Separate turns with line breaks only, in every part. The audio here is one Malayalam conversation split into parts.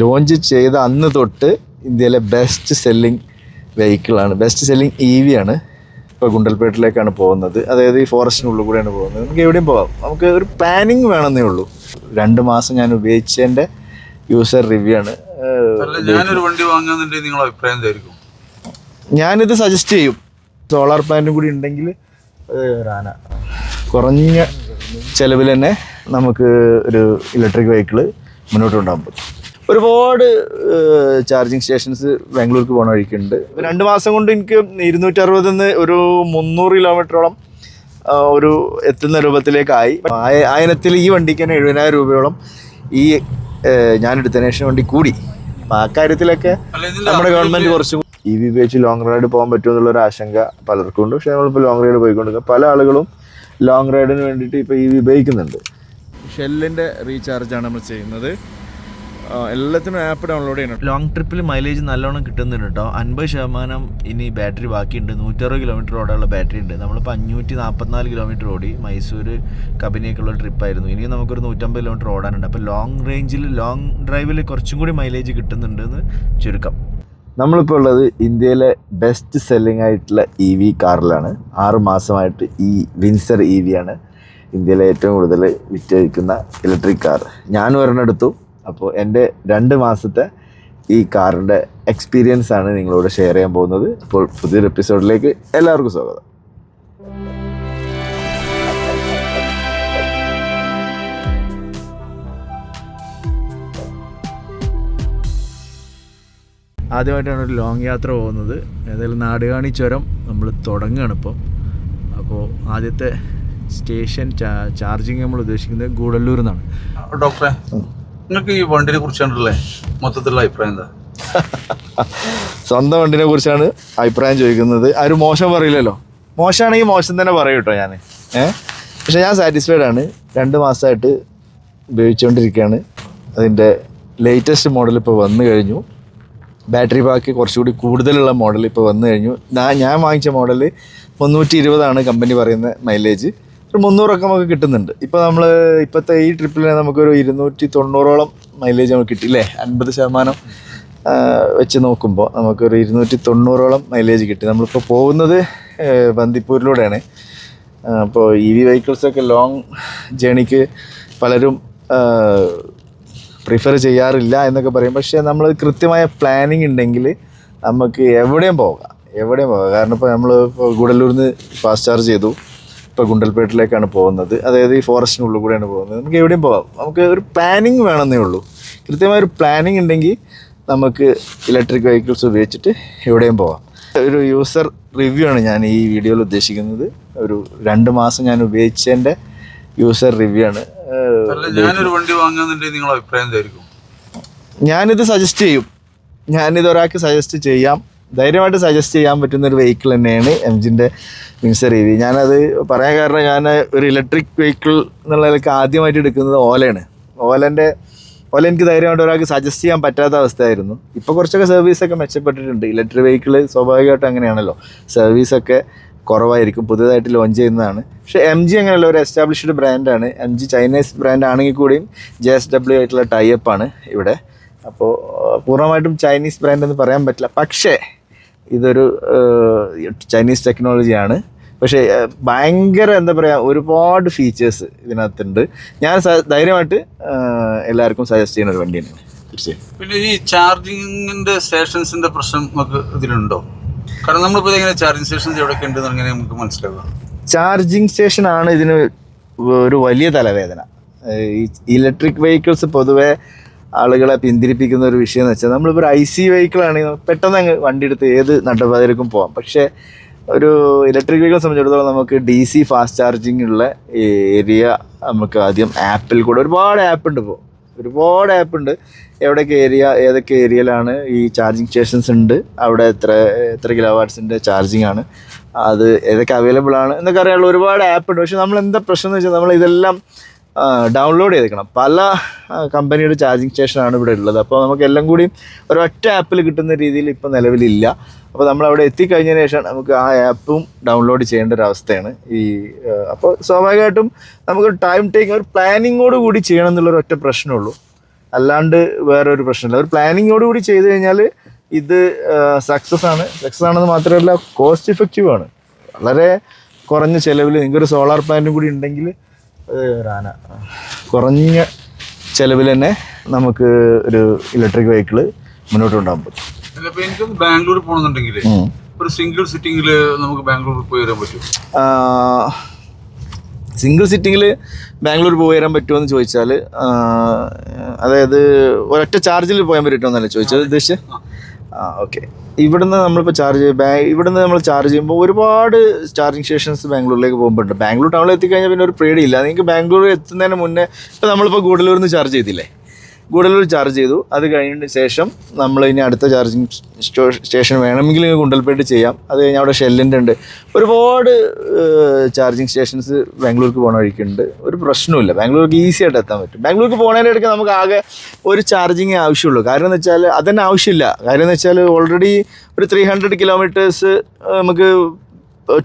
ലോഞ്ച് ചെയ്ത അന്ന് തൊട്ട് ഇന്ത്യയിലെ ബെസ്റ്റ് സെല്ലിംഗ് വെഹിക്കിളാണ് ബെസ്റ്റ് സെല്ലിംഗ് ഇ വി ആണ്. ഇപ്പോൾ ഗുണ്ടൽപേട്ടിലേക്കാണ് പോകുന്നത്. അതായത് ഈ ഫോറസ്റ്റിനുള്ളിൽ കൂടെയാണ് പോകുന്നത്. നമുക്ക് എവിടെയും പോകാം. നമുക്ക് ഒരു പ്ലാനിങ് വേണമെന്നേ ഉള്ളൂ. രണ്ട് മാസം ഞാൻ ഉപയോഗിച്ചതിന്റെ യൂസർ റിവ്യൂ ആണ്
ഞാനൊരു വണ്ടി വാങ്ങുന്നുണ്ടെങ്കിൽ നിങ്ങളുടെ അഭിപ്രായം എന്തായിരിക്കും?
ഞാനിത് സജസ്റ്റ് ചെയ്യും. സോളാർ പ്ലാന്റും കൂടി ഉണ്ടെങ്കിൽ റാന കുറഞ്ഞ ചിലവിൽ തന്നെ നമുക്ക് ഒരു ഇലക്ട്രിക് വെഹിക്കിൾ മുന്നോട്ട് കൊണ്ടുപോകാൻ പറ്റും. ഒരുപാട് ചാർജിങ് സ്റ്റേഷൻസ് ബാംഗ്ലൂർക്ക് പോകണ വഴിക്കുണ്ട്. രണ്ട് മാസം കൊണ്ട് എനിക്ക് ഇരുന്നൂറ്റി അറുപതിൽ നിന്ന് ഒരു മുന്നൂറ് കിലോമീറ്ററോളം ഒരു എത്തുന്ന രൂപത്തിലേക്കായി. ആയിനത്തിൽ ആയിരത്തിൽ ഈ വണ്ടിക്ക് തന്നെ എഴുപതിനായിരം രൂപയോളം ഈ ഞാൻ എടുത്തതിന് ശേഷം വണ്ടി കൂടി. അപ്പം ആ കാര്യത്തിലൊക്കെ നമ്മുടെ ഗവൺമെന്റ് കുറച്ചും ഇ വി ഉപയോഗിച്ച് ലോങ് റൈഡ് പോകാൻ പറ്റുമെന്നുള്ള ഒരു ആശങ്ക പലർക്കും ഉണ്ട്. പക്ഷേ നമ്മളിപ്പോൾ ലോങ് റൈഡ് പോയിക്കൊണ്ടിരിക്കുക പല ആളുകളും ലോങ് റൈഡിന് വേണ്ടിയിട്ട് ഇപ്പോൾ ഇ വി ഉപയോഗിക്കുന്നുണ്ട് ഷെല്ലിന്റെ റീചാർജാണ് നമ്മൾ ചെയ്യുന്നത്. എല്ലാത്തിനും ആപ്പ് ഡൗൺലോഡ് ചെയ്യണം. ലോങ് ട്രിപ്പിൽ മൈലേജ് നല്ലോണം കിട്ടുന്നുണ്ട് കേട്ടോ അൻപത് ശതമാനം ഇനി ബാറ്ററി ബാക്കിയുണ്ട്. നൂറ്ററുപത് കിലോമീറ്റർ ഓടാനുള്ള ബാറ്ററി ഉണ്ട്. നമ്മളിപ്പോൾ അഞ്ഞൂറ്റി നാൽപ്പത്തിനാല് കിലോമീറ്റർ ഓടി മൈസൂർ കബനിയൊക്കെയുള്ള ട്രിപ്പായിരുന്നു ഇനി നമുക്കൊരു നൂറ്റമ്പത് കിലോമീറ്റർ ഓടാനുണ്ട്. അപ്പോൾ ലോങ് റേഞ്ചിൽ ലോങ് ഡ്രൈവിൽ കുറച്ചും കൂടി മൈലേജ് കിട്ടുന്നുണ്ട് എന്ന് ചുരുക്കം. നമ്മളിപ്പോൾ ഉള്ളത് ഇന്ത്യയിലെ ബെസ്റ്റ് സെല്ലിംഗ് ആയിട്ടുള്ള ഇ വി കാറിലാണ്. ആറ് മാസമായിട്ട് ഈ വിൻസർ ഇ വി ആണ് ഇന്ത്യയിലെ ഏറ്റവും കൂടുതൽ വിറ്റഴിക്കുന്ന ഇലക്ട്രിക് കാർ ഞാൻ ഒരെണ്ണം എടുത്തു. അപ്പോൾ എന്റെ രണ്ട് മാസത്തെ ഈ കാറിന്റെ എക്സ്പീരിയൻസ് ആണ് നിങ്ങളോട് ഷെയർ ചെയ്യാൻ പോകുന്നത്. അപ്പോൾ പുതിയൊരു എപ്പിസോഡിലേക്ക് എല്ലാവർക്കും സ്വാഗതം. ആദ്യമായിട്ടാണ് ഒരു ലോങ് യാത്ര പോകുന്നത്. ഏതായാലും നാടുകാണി ചുരം നമ്മൾ തുടങ്ങുകയാണ് ഇപ്പോൾ. അപ്പോൾ ആദ്യത്തെ സ്റ്റേഷൻ ചാർജിങ് നമ്മൾ ഉദ്ദേശിക്കുന്നത് ഗൂഡല്ലൂർ എന്നാണ്
ഡോക്ടറെ നിങ്ങൾക്ക് ഈ വണ്ടിനെ കുറിച്ചാണല്ലേ മൊത്തത്തിലുള്ള അഭിപ്രായം എന്താ?
സ്വന്തം വണ്ടിനെ കുറിച്ചാണ് അഭിപ്രായം ചോദിക്കുന്നത്. ആരും മോശം പറയില്ലല്ലോ. മോശമാണെങ്കിൽ മോശം തന്നെ പറയും കേട്ടോ ഞാൻ ഏഹ് പക്ഷെ ഞാൻ സാറ്റിസ്ഫൈഡ് ആണ്. രണ്ട് മാസമായിട്ട് ഉപയോഗിച്ചുകൊണ്ടിരിക്കുകയാണ്. അതിന്റെ ലേറ്റസ്റ്റ് മോഡൽ ഇപ്പോൾ വന്നു കഴിഞ്ഞു. ബാറ്ററി ബാക്ക് കുറച്ചുകൂടി കൂടുതലുള്ള മോഡൽ ഇപ്പോൾ വന്നു കഴിഞ്ഞു. ഞാൻ വാങ്ങിച്ച മോഡൽ മുന്നൂറ്റി ഇരുപതാണ് കമ്പനി പറയുന്ന മൈലേജ് ഒരു മുന്നൂറൊക്കെ നമുക്ക് കിട്ടുന്നുണ്ട്. ഇപ്പോൾ നമ്മൾ ഇപ്പോഴത്തെ ഈ ട്രിപ്പിൽ നമുക്കൊരു ഇരുന്നൂറ്റി തൊണ്ണൂറോളം മൈലേജ് നമുക്ക് കിട്ടി അല്ലേ അൻപത് ശതമാനം വെച്ച് നോക്കുമ്പോൾ നമുക്കൊരു ഇരുന്നൂറ്റി തൊണ്ണൂറോളം മൈലേജ് കിട്ടി. നമ്മളിപ്പോൾ പോകുന്നത് ബന്ദിപ്പൂരിലൂടെയാണ്. അപ്പോൾ ഇ വി വെഹിക്കിൾസൊക്കെ ലോങ് ജേണിക്ക് പലരും പ്രിഫർ ചെയ്യാറില്ല എന്നൊക്കെ പറയും. പക്ഷേ നമ്മൾ കൃത്യമായ പ്ലാനിങ് ഉണ്ടെങ്കിൽ നമുക്ക് എവിടെയും പോകാം. എവിടെയും പോകാം. കാരണം ഇപ്പോൾ നമ്മൾ ഗുഡല്ലൂരിൽ നിന്ന് ഫാസ്റ്റ് ചാർജ് ചെയ്തു. ഇപ്പോൾ ഗുണ്ടൽപേട്ടിലേക്കാണ് പോകുന്നത്. അതായത് ഈ ഫോറസ്റ്റിനുള്ളിൽ കൂടെയാണ് പോകുന്നത്. നമുക്ക് എവിടെയും പോകാം. നമുക്ക് ഒരു പ്ലാനിങ് വേണമെന്നേ ഉള്ളൂ. കൃത്യമായ ഒരു പ്ലാനിങ് ഉണ്ടെങ്കിൽ നമുക്ക് ഇലക്ട്രിക് വെഹിക്കിൾസ് ഉപയോഗിച്ചിട്ട് എവിടെയും പോകാം. ഒരു യൂസർ റിവ്യൂ ആണ് ഞാൻ ഈ വീഡിയോയിൽ ഉദ്ദേശിക്കുന്നത്. ഒരു രണ്ട് മാസം ഞാൻ ഉപയോഗിച്ചതിന്റെ യൂസർ റിവ്യൂ ആണ്.
ഞാനൊരു വണ്ടി വാങ്ങുന്നുണ്ടെങ്കിൽ നിങ്ങളുടെ അഭിപ്രായം എന്തായിരിക്കും?
ഞാനിത് സജസ്റ്റ് ചെയ്യും. ഞാനിത് ഒരാൾക്ക് സജസ്റ്റ് ചെയ്യാം. ധൈര്യമായിട്ട് സജസ്റ്റ് ചെയ്യാൻ പറ്റുന്ന ഒരു വെഹിക്കിൾ തന്നെയാണ് എം ജിന്റെ മിൻസർ ഇ വി ഞാനത് പറയാൻ കാരണം ഞാൻ ഒരു ഇലക്ട്രിക് വെഹിക്കിൾ എന്നുള്ള നിലയ്ക്ക് ആദ്യമായിട്ട് എടുക്കുന്നത് ഓലയാണ്. ഓലന്റെ ഓല എനിക്ക് ധൈര്യമായിട്ട് ഒരാൾക്ക് സജസ്റ്റ് ചെയ്യാൻ പറ്റാത്ത അവസ്ഥയായിരുന്നു. ഇപ്പോൾ കുറച്ചൊക്കെ സർവീസൊക്കെ മെച്ചപ്പെട്ടിട്ടുണ്ട്. ഇലക്ട്രിക് വെഹിക്കിൾ സ്വാഭാവികമായിട്ടും അങ്ങനെയാണല്ലോ. സർവീസൊക്കെ കുറവായിരിക്കും. പുതിയതായിട്ട് ലോഞ്ച് ചെയ്യുന്നതാണ്. പക്ഷേ എം ജി അങ്ങനെയുള്ള ഒരു എസ്റ്റാബ്ലിഷ്ഡ് ബ്രാൻഡാണ് എം ജി ചൈനീസ് ബ്രാൻഡ് ആണെങ്കിൽ കൂടിയും ജെ എസ് ഡബ്ല്യു ആയിട്ടുള്ള ടൈ ആണ് ഇവിടെ. അപ്പോൾ പൂർണമായിട്ടും ചൈനീസ് ബ്രാൻഡ് എന്ന് പറയാൻ പറ്റില്ല. പക്ഷേ ഇതൊരു ചൈനീസ് ടെക്നോളജിയാണ് പക്ഷേ ഭയങ്കര എന്താ പറയുക ഒരുപാട് ഫീച്ചേഴ്സ് ഇതിനകത്തുണ്ട്. ഞാൻ ധൈര്യമായിട്ട് എല്ലാവർക്കും സജസ്റ്റ് ചെയ്യുന്ന ഒരു വണ്ടി തന്നെയാണ് തീർച്ചയായും.
പിന്നെ ഈ ചാർജിങ്ങിന്റെ സ്റ്റേഷൻസിന്റെ പ്രശ്നം നമുക്ക് ഇതിലുണ്ടോ? കാരണം നമ്മളിപ്പോൾ എങ്ങനെ ചാർജിങ് സ്റ്റേഷൻസ് എവിടെയൊക്കെ ഉണ്ടെന്ന് അങ്ങനെ നമുക്ക് മനസ്സിലാവുക
ചാർജിങ് സ്റ്റേഷൻ ആണ് ഇതിന് ഒരു വലിയ തലവേദന. ഈ ഇലക്ട്രിക് വെഹിക്കിൾസ് പൊതുവെ ആളുകളെ പിന്തിരിപ്പിക്കുന്ന ഒരു വിഷയം എന്ന് വെച്ചാൽ നമ്മളിപ്പോൾ ഒരു ഐ സി വെഹിക്കിൾ ആണെങ്കിൽ പെട്ടെന്ന് അങ്ങ് വണ്ടി എടുത്ത് ഏത് നട്ടപാതിരക്കും പോകാം പക്ഷേ ഒരു ഇലക്ട്രിക് വെഹിക്കിൾ സംബന്ധിച്ചിടത്തോളം നമുക്ക് ഡി സി ഫാസ്റ്റ് ചാർജിംഗ് ഉള്ള ഏരിയ നമുക്ക് ആദ്യം ആപ്പിൽ കൂടെ ഒരുപാട് ആപ്പ് ഉണ്ട് ഇപ്പോൾ ഒരുപാട് ആപ്പ് ഉണ്ട്. എവിടെയൊക്കെ ഏരിയ ഏതൊക്കെ ഏരിയയിലാണ് ഈ ചാർജിങ് സ്റ്റേഷൻസ് ഉണ്ട്? അവിടെ എത്ര എത്ര കിലോ വാട്ട്സിന്റെ ചാർജിങ് ആണ്? അത് ഏതൊക്കെ അവൈലബിൾ ആണ്? എന്നൊക്കെ അറിയാനുള്ള ഒരുപാട് ആപ്പ് ഉണ്ട്. പക്ഷേ നമ്മൾ എന്താ പ്രശ്നം എന്ന് വെച്ചാൽ നമ്മൾ ഇതെല്ലാം ഡൗൺലോഡ് ചെയ്തേക്കണം. പല കമ്പനിയുടെ ചാർജിങ് സ്റ്റേഷനാണ് ഇവിടെ ഉള്ളത്. അപ്പോൾ നമുക്ക് എല്ലാം കൂടി ഒരൊറ്റ ആപ്പിൽ കിട്ടുന്ന രീതിയിൽ ഇപ്പോൾ നിലവിലില്ല. അപ്പോൾ നമ്മൾ അവിടെ എത്തിക്കഴിഞ്ഞതിന് ശേഷം നമുക്ക് ആ ആപ്പും ഡൗൺലോഡ് ചെയ്യേണ്ട ഒരു അവസ്ഥയാണ് ഈ അപ്പോൾ സ്വാഭാവികമായിട്ടും നമുക്ക് ടൈം ടേക്ക് ഒരു പ്ലാനിങ്ങോട് കൂടി ചെയ്യണം എന്നുള്ളൊരു ഒറ്റ പ്രശ്നമുള്ളൂ. അല്ലാണ്ട് വേറെ ഒരു പ്രശ്നമില്ല. ഒരു പ്ലാനിങ്ങോട് കൂടി ചെയ്ത് കഴിഞ്ഞാൽ ഇത് സക്സസ് ആണ്. സക്സസ് ആണെന്ന് മാത്രമല്ല കോസ്റ്റ് ഇഫക്റ്റീവ് ആണ്. വളരെ കുറഞ്ഞ ചിലവിൽ നിങ്ങൾക്കൊരു സോളാർ പ്ലാന്റും കൂടി ഉണ്ടെങ്കിൽ റാന കുറഞ്ഞ ചിലവിൽ തന്നെ നമുക്ക് ഒരു ഇലക്ട്രിക് വെഹിക്കിൾ മുന്നോട്ട് കൊണ്ടുപോകാൻ പറ്റും.
എനിക്ക് ബാംഗ്ലൂർ പോകണമെന്നുണ്ടെങ്കിൽ ഒരു സിംഗിൾ സിറ്റിംഗിൽ നമുക്ക് ബാംഗ്ലൂർ പോയി വരാൻ പറ്റും
സിംഗിൾ സിറ്റിങ്ങിൽ ബാംഗ്ലൂർ പോയി വരാൻ പറ്റുമോ എന്ന് ചോദിച്ചാൽ അതായത് ഒരൊറ്റ ചാർജിൽ പോകാൻ പറ്റുമെന്നല്ല ചോദിച്ചത് ഉദ്ദേശിച്ചത്? ആ ഓക്കെ ഇവിടുന്ന് നമ്മളിപ്പോൾ ചാർജ് ഇവിടുന്ന് നമ്മൾ ചാർജ് ചെയ്യുമ്പോൾ ഒരുപാട് ചാർജിങ് സ്റ്റേഷൻസ് ബാംഗ്ലൂരിലേക്ക് പോകുമ്പോഴുണ്ട് ബാംഗ്ലൂർ ടൗണിൽ എത്തിക്കഴിഞ്ഞാൽ പിന്നെ ഒരു പേടിയില്ല. നിങ്ങൾക്ക് ബാംഗ്ലൂർ എത്തുന്നതിന് മുന്നേ ഇപ്പോൾ നമ്മളിപ്പോൾ ഗൂഡല്ലൂരിൽ നിന്ന് ചാർജ് ചെയ്തില്ലേ? ഗൂഡല്ലൂർ ചാർജ് ചെയ്തു. അത് കഴിഞ്ഞതിന് ശേഷം നമ്മൾ ഇനി അടുത്ത ചാർജിങ് സ്റ്റേഷൻ വേണമെങ്കിൽ ഗുണ്ടൽപേട്ട് ചെയ്യാം. അത് കഴിഞ്ഞാൽ അവിടെ ഷെല്ലിന്റെ ഉണ്ട്. ഒരുപാട് ചാർജിങ് സ്റ്റേഷൻസ് ബാംഗ്ലൂർക്ക് പോകണ വഴിക്കുണ്ട്. ഒരു പ്രശ്നമില്ല ബാംഗ്ലൂർക്ക് ഈസി ആയിട്ട് എത്താൻ പറ്റും. ബാംഗ്ലൂർക്ക് പോകുന്നതിന്റെ ഇടയ്ക്ക് നമുക്ക് ആകെ ഒരു ചാർജിങ് ആവശ്യമുള്ളൂ. കാരണം എന്ന് വെച്ചാൽ അതന്നെ ആവശ്യമില്ല. കാര്യം എന്ന് വെച്ചാൽ ഓൾറെഡി ഒരു ത്രീ ഹൺഡ്രഡ് കിലോമീറ്റേഴ്സ് നമുക്ക്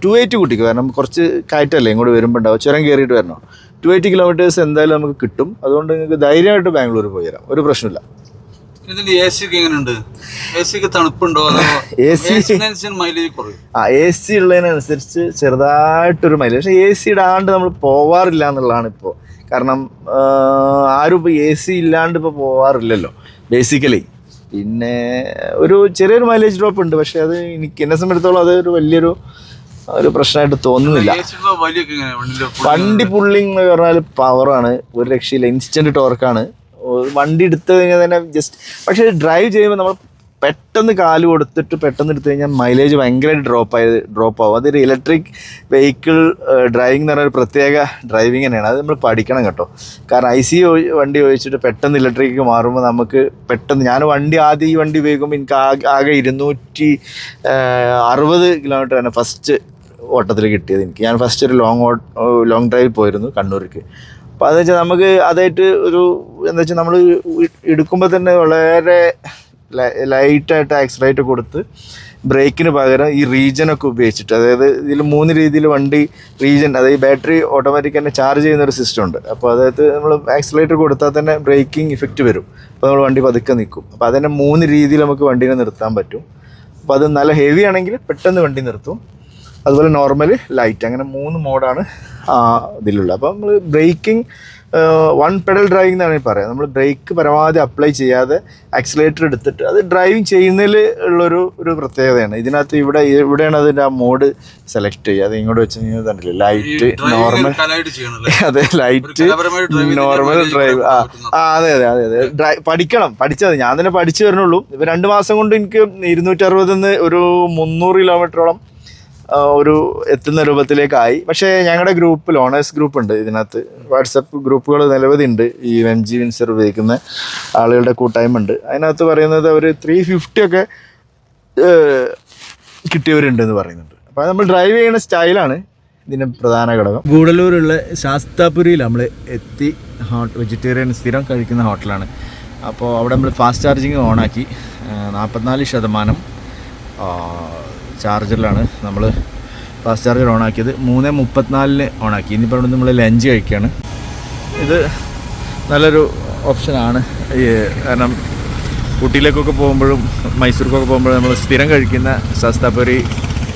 ടു എയ്റ്റ് കൂട്ടിക്കും കാരണം കുറച്ച് കയറ്റല്ലേ ഇങ്ങോട്ട് വരുമ്പോൾ ഉണ്ടാവും ചുരം കയറിയിട്ട് വരണം? ടു എയ്റ്റി കിലോമീറ്റേഴ്സ് എന്തായാലും നമുക്ക് കിട്ടും. അതുകൊണ്ട് നിങ്ങൾക്ക് ധൈര്യമായിട്ട് ബാംഗ്ലൂർ പോയി തരാം ഒരു പ്രശ്നമില്ല.
ഇതിന്റെ എ സി എങ്ങനെയുണ്ട്? എ സിക്ക് തണുപ്പുണ്ടോ അതോ
AC
മൈലേജ് കുറയും
ആ എ സി ഉള്ളതിനനുസരിച്ച് ചെറുതായിട്ടൊരു മൈലേജ് പക്ഷേ എ സി ഇടാണ്ട് നമ്മൾ പോവാറില്ല എന്നുള്ളതാണ് ഇപ്പോൾ കാരണം ആരും ഇപ്പോൾ എ സി ഇല്ലാണ്ട് ഇപ്പോൾ പോവാറില്ലല്ലോ ബേസിക്കലി പിന്നെ ഒരു ചെറിയൊരു മൈലേജ് ഡ്രോപ്പ് ഉണ്ട്. പക്ഷേ അത് എനിക്ക് എന്നെ സംബന്ധിച്ചിടത്തോളം അത് ഒരു വലിയൊരു ഒരു പ്രശ്നമായിട്ട് തോന്നുന്നില്ല. വണ്ടി പുള്ളിങ് എന്ന് പറഞ്ഞാൽ പവറാണ് ഒരു രക്ഷയില്ല. ഇൻസ്റ്റന്റ് ടോർക്കാണ് വണ്ടി എടുത്തു കഴിഞ്ഞാൽ തന്നെ ജസ്റ്റ് പക്ഷെ ഡ്രൈവ് ചെയ്യുമ്പോൾ നമ്മൾ പെട്ടെന്ന് കാൽ കൊടുത്തിട്ട് പെട്ടെന്ന് എടുത്തു കഴിഞ്ഞാൽ മൈലേജ് ഭയങ്കരമായിട്ട് ഡ്രോപ്പ് ആയത് ഡ്രോപ്പ് ആവും. അതൊരു ഇലക്ട്രിക് വെഹിക്കിൾ ഡ്രൈവിംഗ് എന്ന് പറഞ്ഞ ഒരു പ്രത്യേക ഡ്രൈവിംഗ് തന്നെയാണ്. അത് നമ്മൾ പഠിക്കണം കേട്ടോ. കാരണം ഐ സി വണ്ടി ഉപയോഗിച്ചിട്ട് പെട്ടെന്ന് ഇലക്ട്രിക്ക് മാറുമ്പോൾ നമുക്ക് പെട്ടെന്ന് ഞാൻ വണ്ടി ആദ്യം ഈ വണ്ടി ഉപയോഗിക്കുമ്പോൾ എനിക്ക് ആകെ ആകെ ഇരുന്നൂറ്റി അറുപത് കിലോമീറ്റർ തന്നെ ഫസ്റ്റ് ഓട്ടത്തിൽ കിട്ടിയത് എനിക്ക്. ഞാൻ ഫസ്റ്റ് ഒരു ലോങ് ലോങ് ഡ്രൈവ് പോയിരുന്നു കണ്ണൂർക്ക് അപ്പോൾ അതെന്ന് വെച്ചാൽ നമുക്ക് അതായിട്ട് ഒരു എന്താ വെച്ചാൽ നമ്മൾ എടുക്കുമ്പോൾ തന്നെ വളരെ ലൈറ്റായിട്ട് ആക്സിലേറ്റ് കൊടുത്ത് ബ്രേക്കിന് പകരം ഈ റീജനൊക്കെ ഉപയോഗിച്ചിട്ട് അതായത് ഇതിൽ മൂന്ന് രീതിയിൽ വണ്ടി റീജൻ അതായത് ബാറ്ററി ഓട്ടോമാറ്റിക് തന്നെ ചാർജ് ചെയ്യുന്ന ഒരു സിസ്റ്റം ഉണ്ട്. അപ്പോൾ അതായത് നമ്മൾ ആക്സിലേറ്റർ കൊടുത്താൽ തന്നെ ബ്രേക്കിംഗ് ഇഫക്റ്റ് വരും. അപ്പോൾ നമ്മൾ വണ്ടി പതുക്കെ നിൽക്കും അപ്പോൾ അതിനെ മൂന്ന് രീതിയിൽ നമുക്ക് വണ്ടീനെ നിർത്താൻ പറ്റും. അപ്പോൾ അത് നല്ല ഹെവി ആണെങ്കിൽ പെട്ടെന്ന് വണ്ടി നിർത്തും. അതുപോലെ നോർമൽ ലൈറ്റ് അങ്ങനെ മൂന്ന് മോഡാണ് ഇതിലുള്ളത്. അപ്പോൾ നമ്മൾ ബ്രേക്കിംഗ് വൺ പെഡൽ ഡ്രൈവിംഗ് എന്നാണ് പറയുക. നമ്മൾ ബ്രേക്ക് പരമാവധി അപ്ലൈ ചെയ്യാതെ ആക്സിലേറ്റർ എടുത്തിട്ട് അത് ഡ്രൈവിംഗ് ചെയ്യുന്നതിൽ ഉള്ളൊരു ഒരു പ്രത്യേകതയാണ്. ഇതിനകത്ത് ഇവിടെ ഇവിടെയാണ് അതിന്റെ ആ മോഡ് സെലക്ട് ചെയ്യുക. അത് ഇങ്ങോട്ട് വെച്ച് കഴിഞ്ഞാൽ കണ്ടില്ലേ? ലൈറ്റ് നോർമൽ അതെ ലൈറ്റ് നോർമൽ ഡ്രൈവ് ആ അതെ അതെ അതെ അതെ. ഡ്രൈ പഠിക്കണം പഠിച്ചത് ഞാൻ തന്നെ പഠിച്ചു വരണുള്ളൂ ഇപ്പം രണ്ട് മാസം കൊണ്ട് എനിക്ക് ഇരുന്നൂറ്റി നിന്ന് ഒരു മുന്നൂറ് കിലോമീറ്ററോളം ഒരു എത്തുന്ന രൂപത്തിലേക്കായി. പക്ഷേ ഞങ്ങളുടെ ഗ്രൂപ്പിൽ ഓണേഴ്സ് ഗ്രൂപ്പ് ഉണ്ട് ഇതിനകത്ത്. വാട്സപ്പ് ഗ്രൂപ്പുകൾ നിരവധി ഉണ്ട് ഈ എം ജി വിൻസർ ഉപയോഗിക്കുന്ന ആളുകളുടെ കൂട്ടായ്മ ഉണ്ട് അതിനകത്ത് പറയുന്നത് അവർ ത്രീ ഫിഫ്റ്റി ഒക്കെ കിട്ടിയവരുണ്ടെന്ന് പറയുന്നുണ്ട്. അപ്പോൾ നമ്മൾ ഡ്രൈവ് ചെയ്യുന്ന സ്റ്റൈലാണ് ഇതിന്റെ പ്രധാന ഘടകം. ഗൂഡല്ലൂരുള്ള ശാസ്താപുരിയിൽ നമ്മൾ എത്തി ഹോട്ട് വെജിറ്റേറിയൻ സ്ഥിരം കഴിക്കുന്ന ഹോട്ടലാണ്. അപ്പോൾ അവിടെ നമ്മൾ ഫാസ്റ്റ് ചാർജിങ് ഓണാക്കി നാൽപ്പത്തിനാല് ശതമാനം ചാർജറിലാണ്. നമ്മൾ ഫാസ്റ്റ് ചാർജർ ഓണാക്കിയത് മൂന്ന് മുപ്പത്തിനാലിന് ആക്കി. ഇനി അവിടെ നമ്മൾ ലഞ്ച് കഴിക്കുകയാണ് ഇത് നല്ലൊരു ഓപ്ഷനാണ് കാരണം ഊട്ടിയിലേക്കൊക്കെ പോകുമ്പോഴും മൈസൂർക്കൊക്കെ പോകുമ്പോഴും നമ്മൾ സ്ഥിരം കഴിക്കുന്ന ശാസ്താപുരി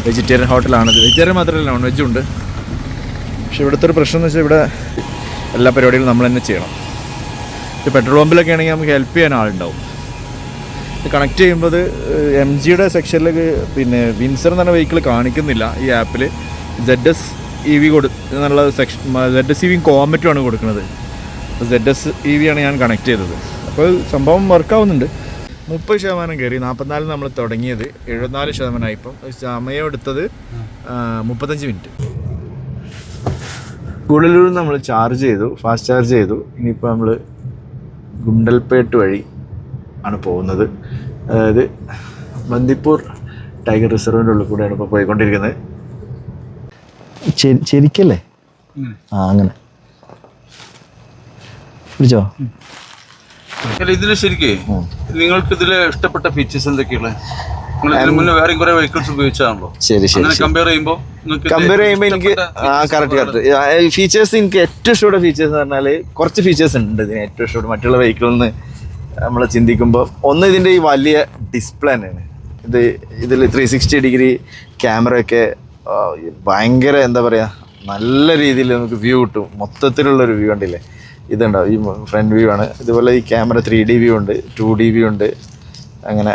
വെജിറ്റേറിയൻ ഹോട്ടലാണിത് വെജിറ്റേറിയൻ മാത്രമല്ല നോൺ വെജും ഉണ്ട്. പക്ഷെ ഇവിടുത്തെ ഒരു പ്രശ്നം എന്ന് വെച്ചാൽ ഇവിടെ എല്ലാ പരിപാടികളും നമ്മൾ തന്നെ ചെയ്യണം. പെട്രോൾ പമ്പിലൊക്കെ ആണെങ്കിൽ നമുക്ക് ഹെൽപ്പ് ചെയ്യാൻ ആളുണ്ടാവും. കണക്ട് ചെയ്യുമ്പോൾ എം ജിയുടെ സെക്ഷനിൽ പിന്നെ വിൻസർ എന്ന് പറഞ്ഞ വെഹിക്കിൾ കാണിക്കുന്നില്ല ഈ ആപ്പിൽ ജെഡ് എസ് ഇ വി കൊടു എന്നുള്ള section Z S E V കോമറ്റുമാണ് കൊടുക്കുന്നത്. അപ്പോൾ സെഡ് എസ് ഇ വി ആണ് ഞാൻ കണക്ട് ചെയ്തത്. അപ്പോൾ സംഭവം വർക്കാവുന്നുണ്ട് മുപ്പത് ശതമാനം കയറി നാൽപ്പത്തിനാലിൽ നമ്മൾ തുടങ്ങിയത് എഴുപത്തിനാല് ശതമാനമായി ഇപ്പം സമയം എടുത്തത് മുപ്പത്തഞ്ച് മിനിറ്റ് ഗുഡലൂർ നമ്മൾ ചാർജ് ചെയ്തു ഫാസ്റ്റ് ചാർജ് ചെയ്തു. ഇനിയിപ്പോൾ നമ്മൾ ഗുണ്ടൽപേട്ട് വഴി ആണ് പോകുന്നത്. അതായത് ബന്ദിപ്പൂർ ടൈഗർ റിസർവിന്റെ ഉള്ളിൽ കൂടെയാണ് ഇപ്പോൾ പോയിക്കൊണ്ടിരിക്കുന്നത്. ശരിക്കല്ലേ?
ഉം.
ആ അങ്ങനെ. പിടിച്ചോ?
ഇതിൽ ശരിക്കേ നിങ്ങൾക്ക് ഇതിൽ ഇഷ്ടപ്പെട്ട ഫീച്ചേഴ്സ് എന്തൊക്കെയുള്ള? നിങ്ങൾ മുന്നേ വേറെയും കുറെ വെഹിക്കിൾസ് ഉപയോഗിച്ചാണല്ലോ
ശരി ശരി
അങ്ങനെ കമ്പയർ ചെയ്യുമ്പോൾ നിങ്ങൾക്ക്
കമ്പയർ ചെയ്യുമ്പോൾ എനിക്ക് ആ കറക്റ്റ് കറക്റ്റ് ഫീച്ചേഴ്സ് എനിക്ക് ഏറ്റവും ഇഷ്ടപ്പെട്ട ഫീച്ചേഴ്സ് എന്ന് പറഞ്ഞാൽ കുറച്ച് ഫീച്ചേഴ്സ് ഉണ്ട് ഇതിന് ഏറ്റവും ഇഷ്ടപ്പെട്ട മറ്റുള്ള വെഹിക്കിളിൽ നിന്ന് നമ്മൾ ചിന്തിക്കുമ്പോൾ ഒന്ന് ഇതിന്റെ ഈ വലിയ ഡിസ്പ്ലേ തന്നെയാണ്. ഇത് ഇതിൽ ത്രീ സിക്സ്റ്റി ഡിഗ്രി ക്യാമറയൊക്കെ ഭയങ്കര എന്താ പറയുക നല്ല രീതിയിൽ നമുക്ക് വ്യൂ കിട്ടും. മൊത്തത്തിലുള്ളൊരു വ്യൂ ഉണ്ടല്ലേ ഇതുണ്ടാവും ഈ ഫ്രണ്ട് വ്യൂ ആണ്. ഇതുപോലെ ഈ ക്യാമറ ത്രീ ഡി വ്യൂ ഉണ്ട് ടു ഡി വ്യൂ ഉണ്ട്. അങ്ങനെ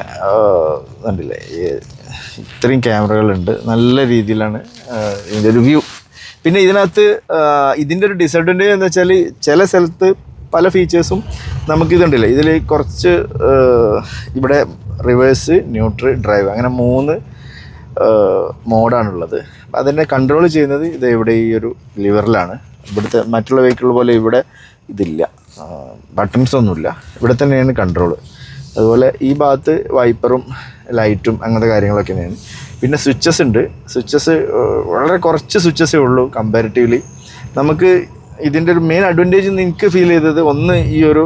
ഉണ്ടല്ലേ ഇത്രയും ക്യാമറകളുണ്ട്. നല്ല രീതിയിലാണ് ഇതിന്റെ ഒരു വ്യൂ പിന്നെ ഇതിനകത്ത് ഇതിന്റെ ഒരു ഡിസഡ്വാന്റേജ് എന്ന് വെച്ചാൽ ചില സ്ഥലത്ത് പല ഫീച്ചേഴ്സും നമുക്കിതുണ്ടല്ലേ? ഇതിൽ കുറച്ച് ഇവിടെ റിവേഴ്സ് ന്യൂട്രൽ ഡ്രൈവ് അങ്ങനെ മൂന്ന് മോഡാണുള്ളത് അതിനെ കൺട്രോൾ ചെയ്യുന്നത് ഇത് ഇവിടെ ഈ ഒരു ലിവറിലാണ് ഇവിടുത്തെ മറ്റുള്ള വെഹിക്കിൾ പോലെ ഇവിടെ ഇതില്ല. ബട്ടൺസ് ഒന്നുമില്ല. ഇവിടെ തന്നെയാണ് കൺട്രോൾ അതുപോലെ ഈ ഭാഗത്ത് വൈപ്പറും ലൈറ്റും അങ്ങനത്തെ കാര്യങ്ങളൊക്കെ തന്നെയാണ്. പിന്നെ സ്വിച്ചസ് ഉണ്ട്. സ്വിച്ചസ് വളരെ കുറച്ച് സ്വിച്ചസേ ഉള്ളൂ കമ്പാരിറ്റീവ്ലി നമുക്ക് ഇതിന്റെ ഒരു മെയിൻ അഡ്വാന്റേജ് എനിക്ക് ഫീൽ ചെയ്തത് ഒന്ന് ഈ ഒരു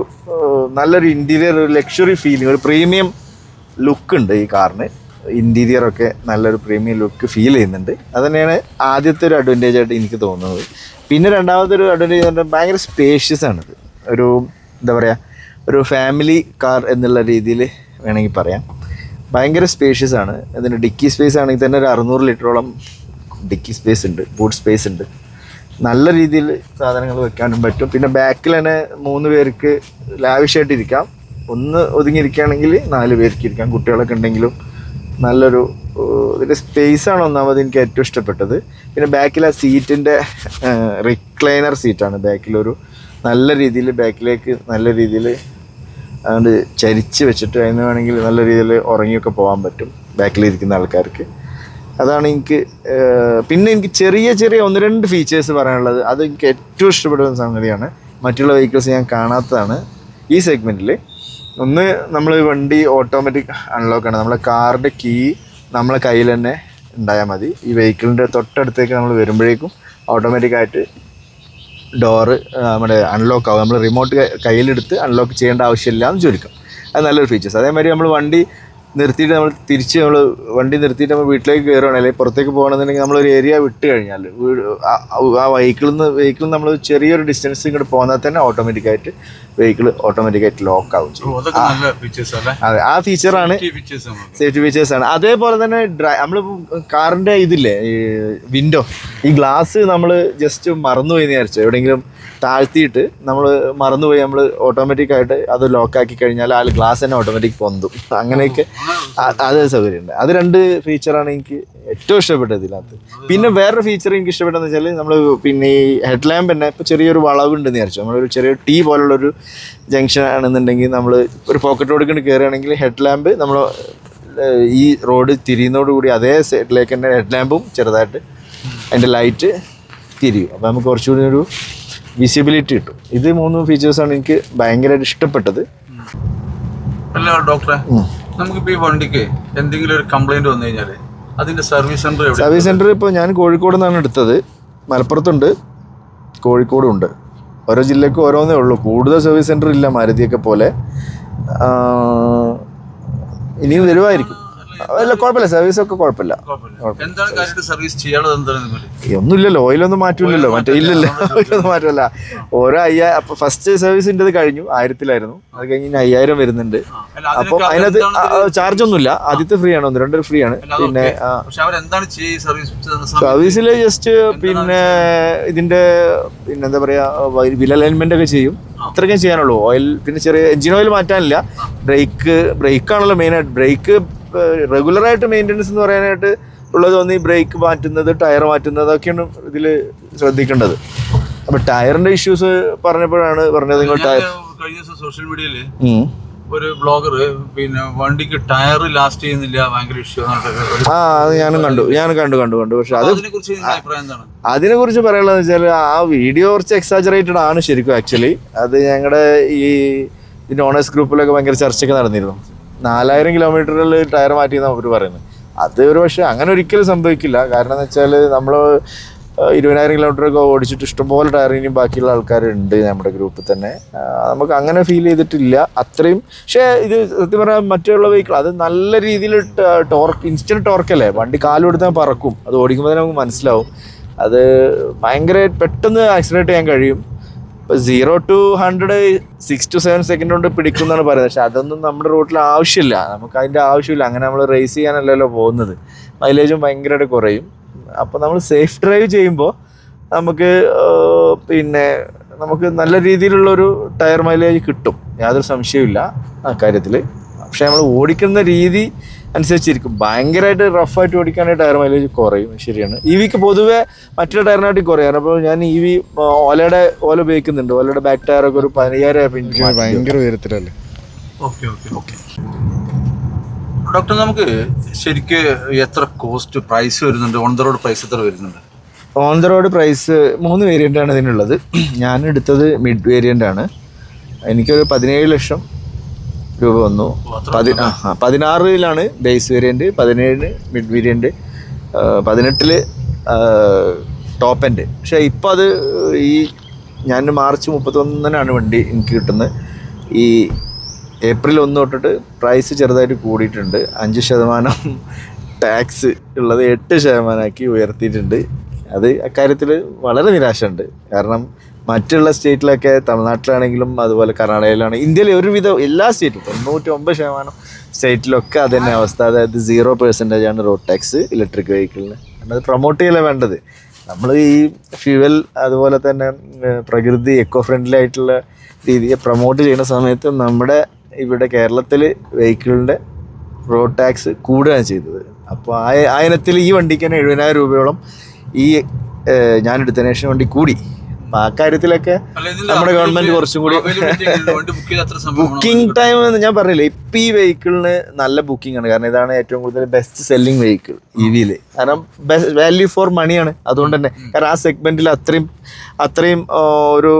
നല്ലൊരു ഇന്റീരിയർ ഒരു ലക്ഷറി ഫീലിംഗ് ഒരു പ്രീമിയം ലുക്ക് ഉണ്ട് ഈ കാറിന്. ഇന്റീരിയർ ഒക്കെ നല്ലൊരു പ്രീമിയം ലുക്ക് ഫീൽ ചെയ്യുന്നുണ്ട്. അത് തന്നെയാണ് ആദ്യത്തെ ഒരു അഡ്വാന്റേജ് ആയിട്ട് എനിക്ക് തോന്നുന്നത്. പിന്നെ രണ്ടാമത്തെ ഒരു അഡ്വാന്റേജ് എന്ന് പറഞ്ഞാൽ ഭയങ്കര സ്പേഷ്യസ് ആണിത്. ഒരു എന്താ പറയുക ഒരു ഫാമിലി കാർ എന്നുള്ള രീതിയിൽ വേണമെങ്കിൽ പറയാം. ഭയങ്കര സ്പേഷ്യസ് ആണ്. അതിന്റെ ഡിക്കി സ്പേസ് ആണെങ്കിൽ തന്നെ ഒരു അറുന്നൂറ് ലിറ്ററോളം ഡിക്കി സ്പേസ് ഉണ്ട് ബൂട്ട് സ്പേസ് ഉണ്ട്. നല്ല രീതിയിൽ സാധനങ്ങൾ വെക്കാനും പറ്റും. പിന്നെ ബാക്കിൽ തന്നെ മൂന്ന് പേർക്ക് ലാവിഷായിട്ട് ഇരിക്കാം. ഒന്ന് ഒതുങ്ങിയിരിക്കുകയാണെങ്കിൽ നാല് പേർക്ക് ഇരിക്കാം. കുട്ടികളൊക്കെ ഉണ്ടെങ്കിലും നല്ലൊരു ഇതിന്റെ സ്പേസ് ആണ് ഒന്നാമത് എനിക്ക് ഏറ്റവും ഇഷ്ടപ്പെട്ടത്. പിന്നെ ബാക്കിൽ ആ സീറ്റിന്റെ റിക്ലൈനർ സീറ്റാണ് ബാക്കിലൊരു നല്ല രീതിയിൽ ബാക്കിലേക്ക് നല്ല രീതിയിൽ അതുകൊണ്ട് ചരിച്ച് വെച്ചിട്ട് അതിന് വേണമെങ്കിൽ നല്ല രീതിയിൽ ഉറങ്ങിയൊക്കെ പോകാൻ പറ്റും. ബാക്കിലിരിക്കുന്ന ആൾക്കാർക്ക്. അതാണ് എനിക്ക് പിന്നെ എനിക്ക് ചെറിയ ചെറിയ ഒന്ന് രണ്ട് ഫീച്ചേഴ്സ് പറയാനുള്ളത്. അത് എനിക്ക് ഏറ്റവും ഇഷ്ടപ്പെടുന്ന സംഗതിയാണ്. മറ്റുള്ള വെഹിക്കിൾസ് ഞാൻ കാണാത്തതാണ് ഈ സെഗ്മെന്റിൽ ഒന്ന് നമ്മൾ വണ്ടി ഓട്ടോമാറ്റിക് അൺലോക്ക് ആണ്. നമ്മളെ കാറിന്റെ കീ നമ്മളെ കയ്യിൽ തന്നെ ഉണ്ടായാൽ മതി. ഈ വെഹിക്കിളിന്റെ തൊട്ടടുത്തേക്ക് നമ്മൾ വരുമ്പോഴേക്കും ഓട്ടോമാറ്റിക്കായിട്ട് ഡോറ് നമ്മുടെ അൺലോക്ക് ആവും. നമ്മൾ റിമോട്ട് കയ്യിലെടുത്ത് അൺലോക്ക് ചെയ്യേണ്ട ആവശ്യമില്ല എന്ന് ചുരുക്കം അത് നല്ലൊരു ഫീച്ചേഴ്സ് അതേമാതിരി നമ്മൾ വണ്ടി നിർത്തിയിട്ട് നമ്മൾ തിരിച്ച് നമ്മൾ വണ്ടി നിർത്തിയിട്ട് നമ്മൾ വീട്ടിലേക്ക് കയറുകയാണ് അല്ലെങ്കിൽ പുറത്തേക്ക് പോകണമെന്നുണ്ടെങ്കിൽ നമ്മളൊരു ഏരിയ വിട്ട് കഴിഞ്ഞാൽ ആ- വെഹിക്കിളിൽ നിന്ന് വെഹിക്കിൾ നമ്മൾ ചെറിയൊരു ഡിസ്റ്റൻസ് ഇങ്ങോട്ട് പോന്നാൽ തന്നെ ഓട്ടോമാറ്റിക്കായിട്ട് വെഹിക്കിൾ ഓട്ടോമാറ്റിക്കായിട്ട് ലോക്ക് ആവും അതെ ആ ഫീച്ചറാണ് സേഫ്റ്റി ഫീച്ചേഴ്സ് ആണ്. അതേപോലെ തന്നെ ഡ്രൈ നമ്മൾ കാറിന്റെ ഇതില്ലേ ഈ വിൻഡോ ഈ ഗ്ലാസ് നമ്മൾ ജസ്റ്റ് മറന്നുപോയി എന്ന് വിചാരിച്ചു? എവിടെയെങ്കിലും താഴ്ത്തിയിട്ട് നമ്മൾ മറന്നുപോയി നമ്മൾ ഓട്ടോമാറ്റിക് ആയിട്ട് അത് ലോക്കാക്കി കഴിഞ്ഞാൽ ആ ഗ്ലാസ് തന്നെ ഓട്ടോമാറ്റിക് പൊന്തും. അങ്ങനെയൊക്കെ അത് സൗകര്യമുണ്ട് അത് രണ്ട് ഫീച്ചറാണ് എനിക്ക് ഏറ്റവും ഇഷ്ടപ്പെട്ടത് ഇതിനകത്ത്. പിന്നെ വേറൊരു ഫീച്ചർ എനിക്ക് ഇഷ്ടപ്പെട്ടെന്ന് വെച്ചാൽ നമ്മൾ പിന്നെ ഈ ഹെഡ് ലാമ്പ് തന്നെ ഇപ്പോൾ ചെറിയൊരു വളവുണ്ടെന്ന് വിചാരിച്ചു. നമ്മളൊരു ചെറിയ ടീ പോലുള്ളൊരു ജംഗ്ഷൻ ആണെന്നുണ്ടെങ്കിൽ നമ്മൾ ഒരു പോക്കറ്റ് റോഡ് കൊണ്ട് കയറുകയാണെങ്കിൽ ഹെഡ് ലാമ്പ് നമ്മൾ ഈ റോഡ് തിരിയുന്നതോടുകൂടി അതേ സൈഡിലേക്ക് തന്നെ ഹെഡ് ലാമ്പും ചെറുതായിട്ട് അതിന്റെ ലൈറ്റ് തിരിയും. അപ്പോൾ നമുക്ക് കുറച്ചുകൂടി ഒരു വിസിബിലിറ്റി കിട്ടും. ഇത് മൂന്ന് ഫീച്ചേഴ്സാണ് എനിക്ക് ഭയങ്കരമായിട്ട് ഇഷ്ടപ്പെട്ടത്.
അല്ല ഡോക്ടറെ നമുക്കിപ്പോൾ ഈ വണ്ടിക്ക് എന്തെങ്കിലും ഒരു കംപ്ലൈന്റ് വന്നു കഴിഞ്ഞാൽ അതിന്റെ സർവീസ് സെന്റർ
സർവീസ് സെന്റർ ഇപ്പോൾ ഞാൻ കോഴിക്കോട് നിന്നാണ് എടുത്തത്. മലപ്പുറത്തുണ്ട് കോഴിക്കോടും ഉണ്ട് ഓരോ ജില്ലക്കും ഓരോന്നേ ഉള്ളൂ. കൂടുതൽ സർവീസ് സെന്റർ ഇല്ല മാരുതിയൊക്കെ പോലെ. ഇനിയും വരുമായിരിക്കും അല്ല കുഴപ്പമില്ല. സർവീസ് ഒക്കെ
കുഴപ്പമില്ല. എന്താണ് കാര്യമായിട്ട് സർവീസ് ചെയ്യാനുള്ളത് എന്താണ് നിങ്ങൾ
ഒന്നുമില്ലല്ലോ ഓയിലൊന്നും മാറ്റൂലല്ലോ മറ്റേ ഇല്ലല്ലോ. ഓയിലൊന്നും മാറ്റമല്ല ഓരോ അയ്യായിരം അപ്പൊ ഫസ്റ്റ് സർവീസിന്റെ കഴിഞ്ഞു ആയിരത്തിലായിരുന്നു. അത് കഴിഞ്ഞ് ഇനി അയ്യായിരം വരുന്നുണ്ട്.
അപ്പൊ
അതിനകത്ത് ചാർജ് ഒന്നുമില്ല. ആദ്യത്തെ ഫ്രീ ആണ് ഒന്ന് രണ്ട് ഫ്രീ ആണ്. പിന്നെ
സർവീസിൽ
സർവീസിൽ ജസ്റ്റ് പിന്നെ ഇതിന്റെ പിന്നെ എന്താ പറയാ വില അലൈൻമെന്റ് ഒക്കെ ചെയ്യും. അത്രയ്ക്കും ചെയ്യാനുള്ളൂ. ഓയിൽ പിന്നെ ചെറിയ എഞ്ചിൻ ഓയിൽ മാറ്റാനില്ല. ബ്രേക്ക് ബ്രേക്ക് ആണല്ലോ മെയിൻ ആയിട്ട്. ബ്രേക്ക് റെഗുലർ ആയിട്ട് മെയിന്റെനൻസ് എന്ന് പറയാനായിട്ട് ഉള്ളത് ഒന്ന് ഈ ബ്രേക്ക് മാറ്റുന്നത് ടയർ മാറ്റുന്നത് ഒക്കെയാണ് ഇതിൽ ശ്രദ്ധിക്കേണ്ടത്. അപ്പൊ ടയറിന്റെ ഇഷ്യൂസ് പറഞ്ഞപ്പോഴാണ് പറഞ്ഞത് നിങ്ങൾ ടയർ
കഴിഞ്ഞ ദിവസം സോഷ്യൽ
മീഡിയയിൽ
ഒരു ബ്ലോഗർ പിന്നെ വണ്ടിക്ക് ടയർ ലാസ്റ്റ് ചെയ്യുന്നില്ല ഭയങ്കര ഇഷ്യൂ
ആ അത് ഞാനും കണ്ടു. ഞാൻ കണ്ടു കണ്ടു കണ്ടു. പക്ഷെ അത്
അതിനെ കുറിച്ച്
പറയാനുള്ളത് വെച്ചാൽ ആ വീഡിയോ കുറച്ച് എക്സാജറേറ്റഡ് ആണ് ശരിക്കും ആക്ച്വലി അത് ഞങ്ങളുടെ ഈ നോണേഴ്സ് ഗ്രൂപ്പിലൊക്കെ ഭയങ്കര ചർച്ചയൊക്കെ നടന്നിരുന്നു. നാലായിരം കിലോമീറ്ററിൽ ടയർ മാറ്റിയെന്നാണ് അവർ പറയുന്നത്. അത് ഒരു പക്ഷേ അങ്ങനെ ഒരിക്കലും സംഭവിക്കില്ല. കാരണം എന്ന് വെച്ചാൽ നമ്മൾ ഇരുപതിനായിരം കിലോമീറ്ററൊക്കെ ഓടിച്ചിട്ട് ഇഷ്ടംപോലെ ടയർ ഇനി ബാക്കിയുള്ള ആൾക്കാരുണ്ട് നമ്മുടെ ഗ്രൂപ്പിൽ തന്നെ. നമുക്ക് അങ്ങനെ ഫീൽ ചെയ്തിട്ടില്ല. അത്രയും പക്ഷേ ഇത് സത്യം പറഞ്ഞാൽ മറ്റുള്ള വെഹിക്കിൾ അത് നല്ല രീതിയിൽ ടോർക്ക് ഇൻസ്റ്റന്റ് ടോർക്കല്ലേ വണ്ടി കാലെടുത്താൽ പറക്കും. അത് ഓടിക്കുമ്പോൾ തന്നെ നമുക്ക് മനസ്സിലാവും. അത് ഭയങ്കര പെട്ടെന്ന് ആക്സിഡന്റ് ചെയ്യാൻ കഴിയും. ഇപ്പോൾ zero to hundred six to seven second കൊണ്ട് പിടിക്കും എന്നാണ് പറയുന്നത്. പക്ഷെ അതൊന്നും നമ്മുടെ റൂട്ടിൽ ആവശ്യമില്ല. നമുക്ക് അതിന്റെ ആവശ്യമില്ല. അങ്ങനെ നമ്മൾ റേസ് ചെയ്യാനല്ലല്ലോ പോകുന്നത്. മൈലേജും ഭയങ്കരമായിട്ട് കുറയും. അപ്പോൾ നമ്മൾ സേഫ് ഡ്രൈവ് ചെയ്യുമ്പോൾ നമുക്ക് പിന്നെ നമുക്ക് നല്ല രീതിയിലുള്ള ഒരു ടയർ മൈലേജ് കിട്ടും. യാതൊരു സംശയമില്ല ആ കാര്യത്തിൽ പക്ഷെ നമ്മൾ ഓടിക്കുന്ന രീതി അനുസരിച്ചിരിക്കും. ഭയങ്കരമായിട്ട് റഫായിട്ട് ഓടിക്കുകയാണെങ്കിൽ ടയർ മൈലേജ് കുറയും. ശരിയാണ്. ഇ വിക്ക് പൊതുവേ മറ്റുള്ള ടയറിനായിട്ട് കുറയാറ് അപ്പോൾ ഞാൻ ഇ വി ഓലയുടെ ഓല ഉപയോഗിക്കുന്നുണ്ട്. ഓലയുടെ ബാക്ക് ടയറൊക്കെ ഒരു പതിനയ്യായിരം
ഭയങ്കര ഉയരത്തിലല്ലേ?
Okay okay okay. ഡോക്ടർ നമുക്ക് ശരിക്ക് എത്ര കോസ്റ്റ് പ്രൈസ് വരുന്നുണ്ട്? ഓൺ ദ റോഡ് പ്രൈസ് എത്ര വരുന്നുണ്ട്?
ഓൺ ദ റോഡ് പ്രൈസ് മൂന്ന് വേരിയന്റ് ആണ് ഇതിനുള്ളത്. ഞാൻ എടുത്തത് മിഡ് വേരിയന്റ് ആണ്. എനിക്കൊരു പതിനേഴ് ലക്ഷം രൂപ വന്നു. പതി പതിനാറിലാണ് ബേസ് വേരിയന്റ് പതിനേഴിന് മിഡ് വേരിയന്റ് പതിനെട്ടിൽ ടോപ്പ് എൻഡ് പക്ഷേ ഇപ്പോൾ അത് ഈ ഞാൻ മാർച്ച് മുപ്പത്തൊന്നിനാണ് വണ്ടി എനിക്ക് കിട്ടുന്നത്. ഈ ഏപ്രിൽ ഒന്ന് തൊട്ടിട്ട് പ്രൈസ് ചെറുതായിട്ട് കൂടിയിട്ടുണ്ട്. അഞ്ച് ശതമാനം ടാക്സ് ഉള്ളത് എട്ട് ശതമാനമാക്കി ഉയർത്തിയിട്ടുണ്ട്. അത് അക്കാര്യത്തിൽ വളരെ നിരാശയുണ്ട്. കാരണം മറ്റുള്ള സ്റ്റേറ്റിലൊക്കെ തമിഴ്നാട്ടിലാണെങ്കിലും അതുപോലെ കർണാടകയിലാണ്. ഇന്ത്യയിലെ ഒരുവിധം എല്ലാ സ്റ്റേറ്റും തൊണ്ണൂറ്റി ഒമ്പത് ശതമാനം സ്റ്റേറ്റിലൊക്കെ അത് തന്നെ അവസ്ഥ. അതായത് സീറോ പെർസെന്റേജ് ആണ് റോഡ് ടാക്സ് ഇലക്ട്രിക് വെഹിക്കിളിന് അത് പ്രൊമോട്ട് ചെയ്യല വേണ്ടത്? നമ്മൾ ഈ ഫ്യൂവൽ അതുപോലെ തന്നെ പ്രകൃതി എക്കോ ഫ്രണ്ട്ലി ആയിട്ടുള്ള രീതിയെ പ്രൊമോട്ട് ചെയ്യുന്ന സമയത്ത് നമ്മുടെ ഇവിടെ കേരളത്തിൽ വെഹിക്കിളിന്റെ റോഡ് ടാക്സ് കൂടുകയാണ് ചെയ്തത്. അപ്പോൾ ആ ആ ഈ വണ്ടിക്ക് തന്നെ എഴുപതിനായിരം രൂപയോളം ഈ ഞാൻ എടുത്തതിന് ശേഷം വണ്ടി കൂടി. അപ്പോൾ ആ കാര്യത്തിലൊക്കെ നമ്മുടെ ഗവൺമെന്റ് കുറച്ചും കൂടി? ബുക്കിംഗ് ടൈം എന്ന് ഞാൻ പറഞ്ഞില്ലേ ഇപ്പൊ ഈ വെഹിക്കിളിന് നല്ല ബുക്കിംഗ് ആണ്. കാരണം ഇതാണ് ഏറ്റവും കൂടുതൽ ബെസ്റ്റ് സെല്ലിംഗ് വെഹിക്കിൾ ഇ വിയിൽ കാരണം വാല്യൂ ഫോർ മണിയാണ് അതുകൊണ്ട് തന്നെ. കാരണം ആ സെഗ്മെന്റിൽ അത്രയും അത്രയും ഒരു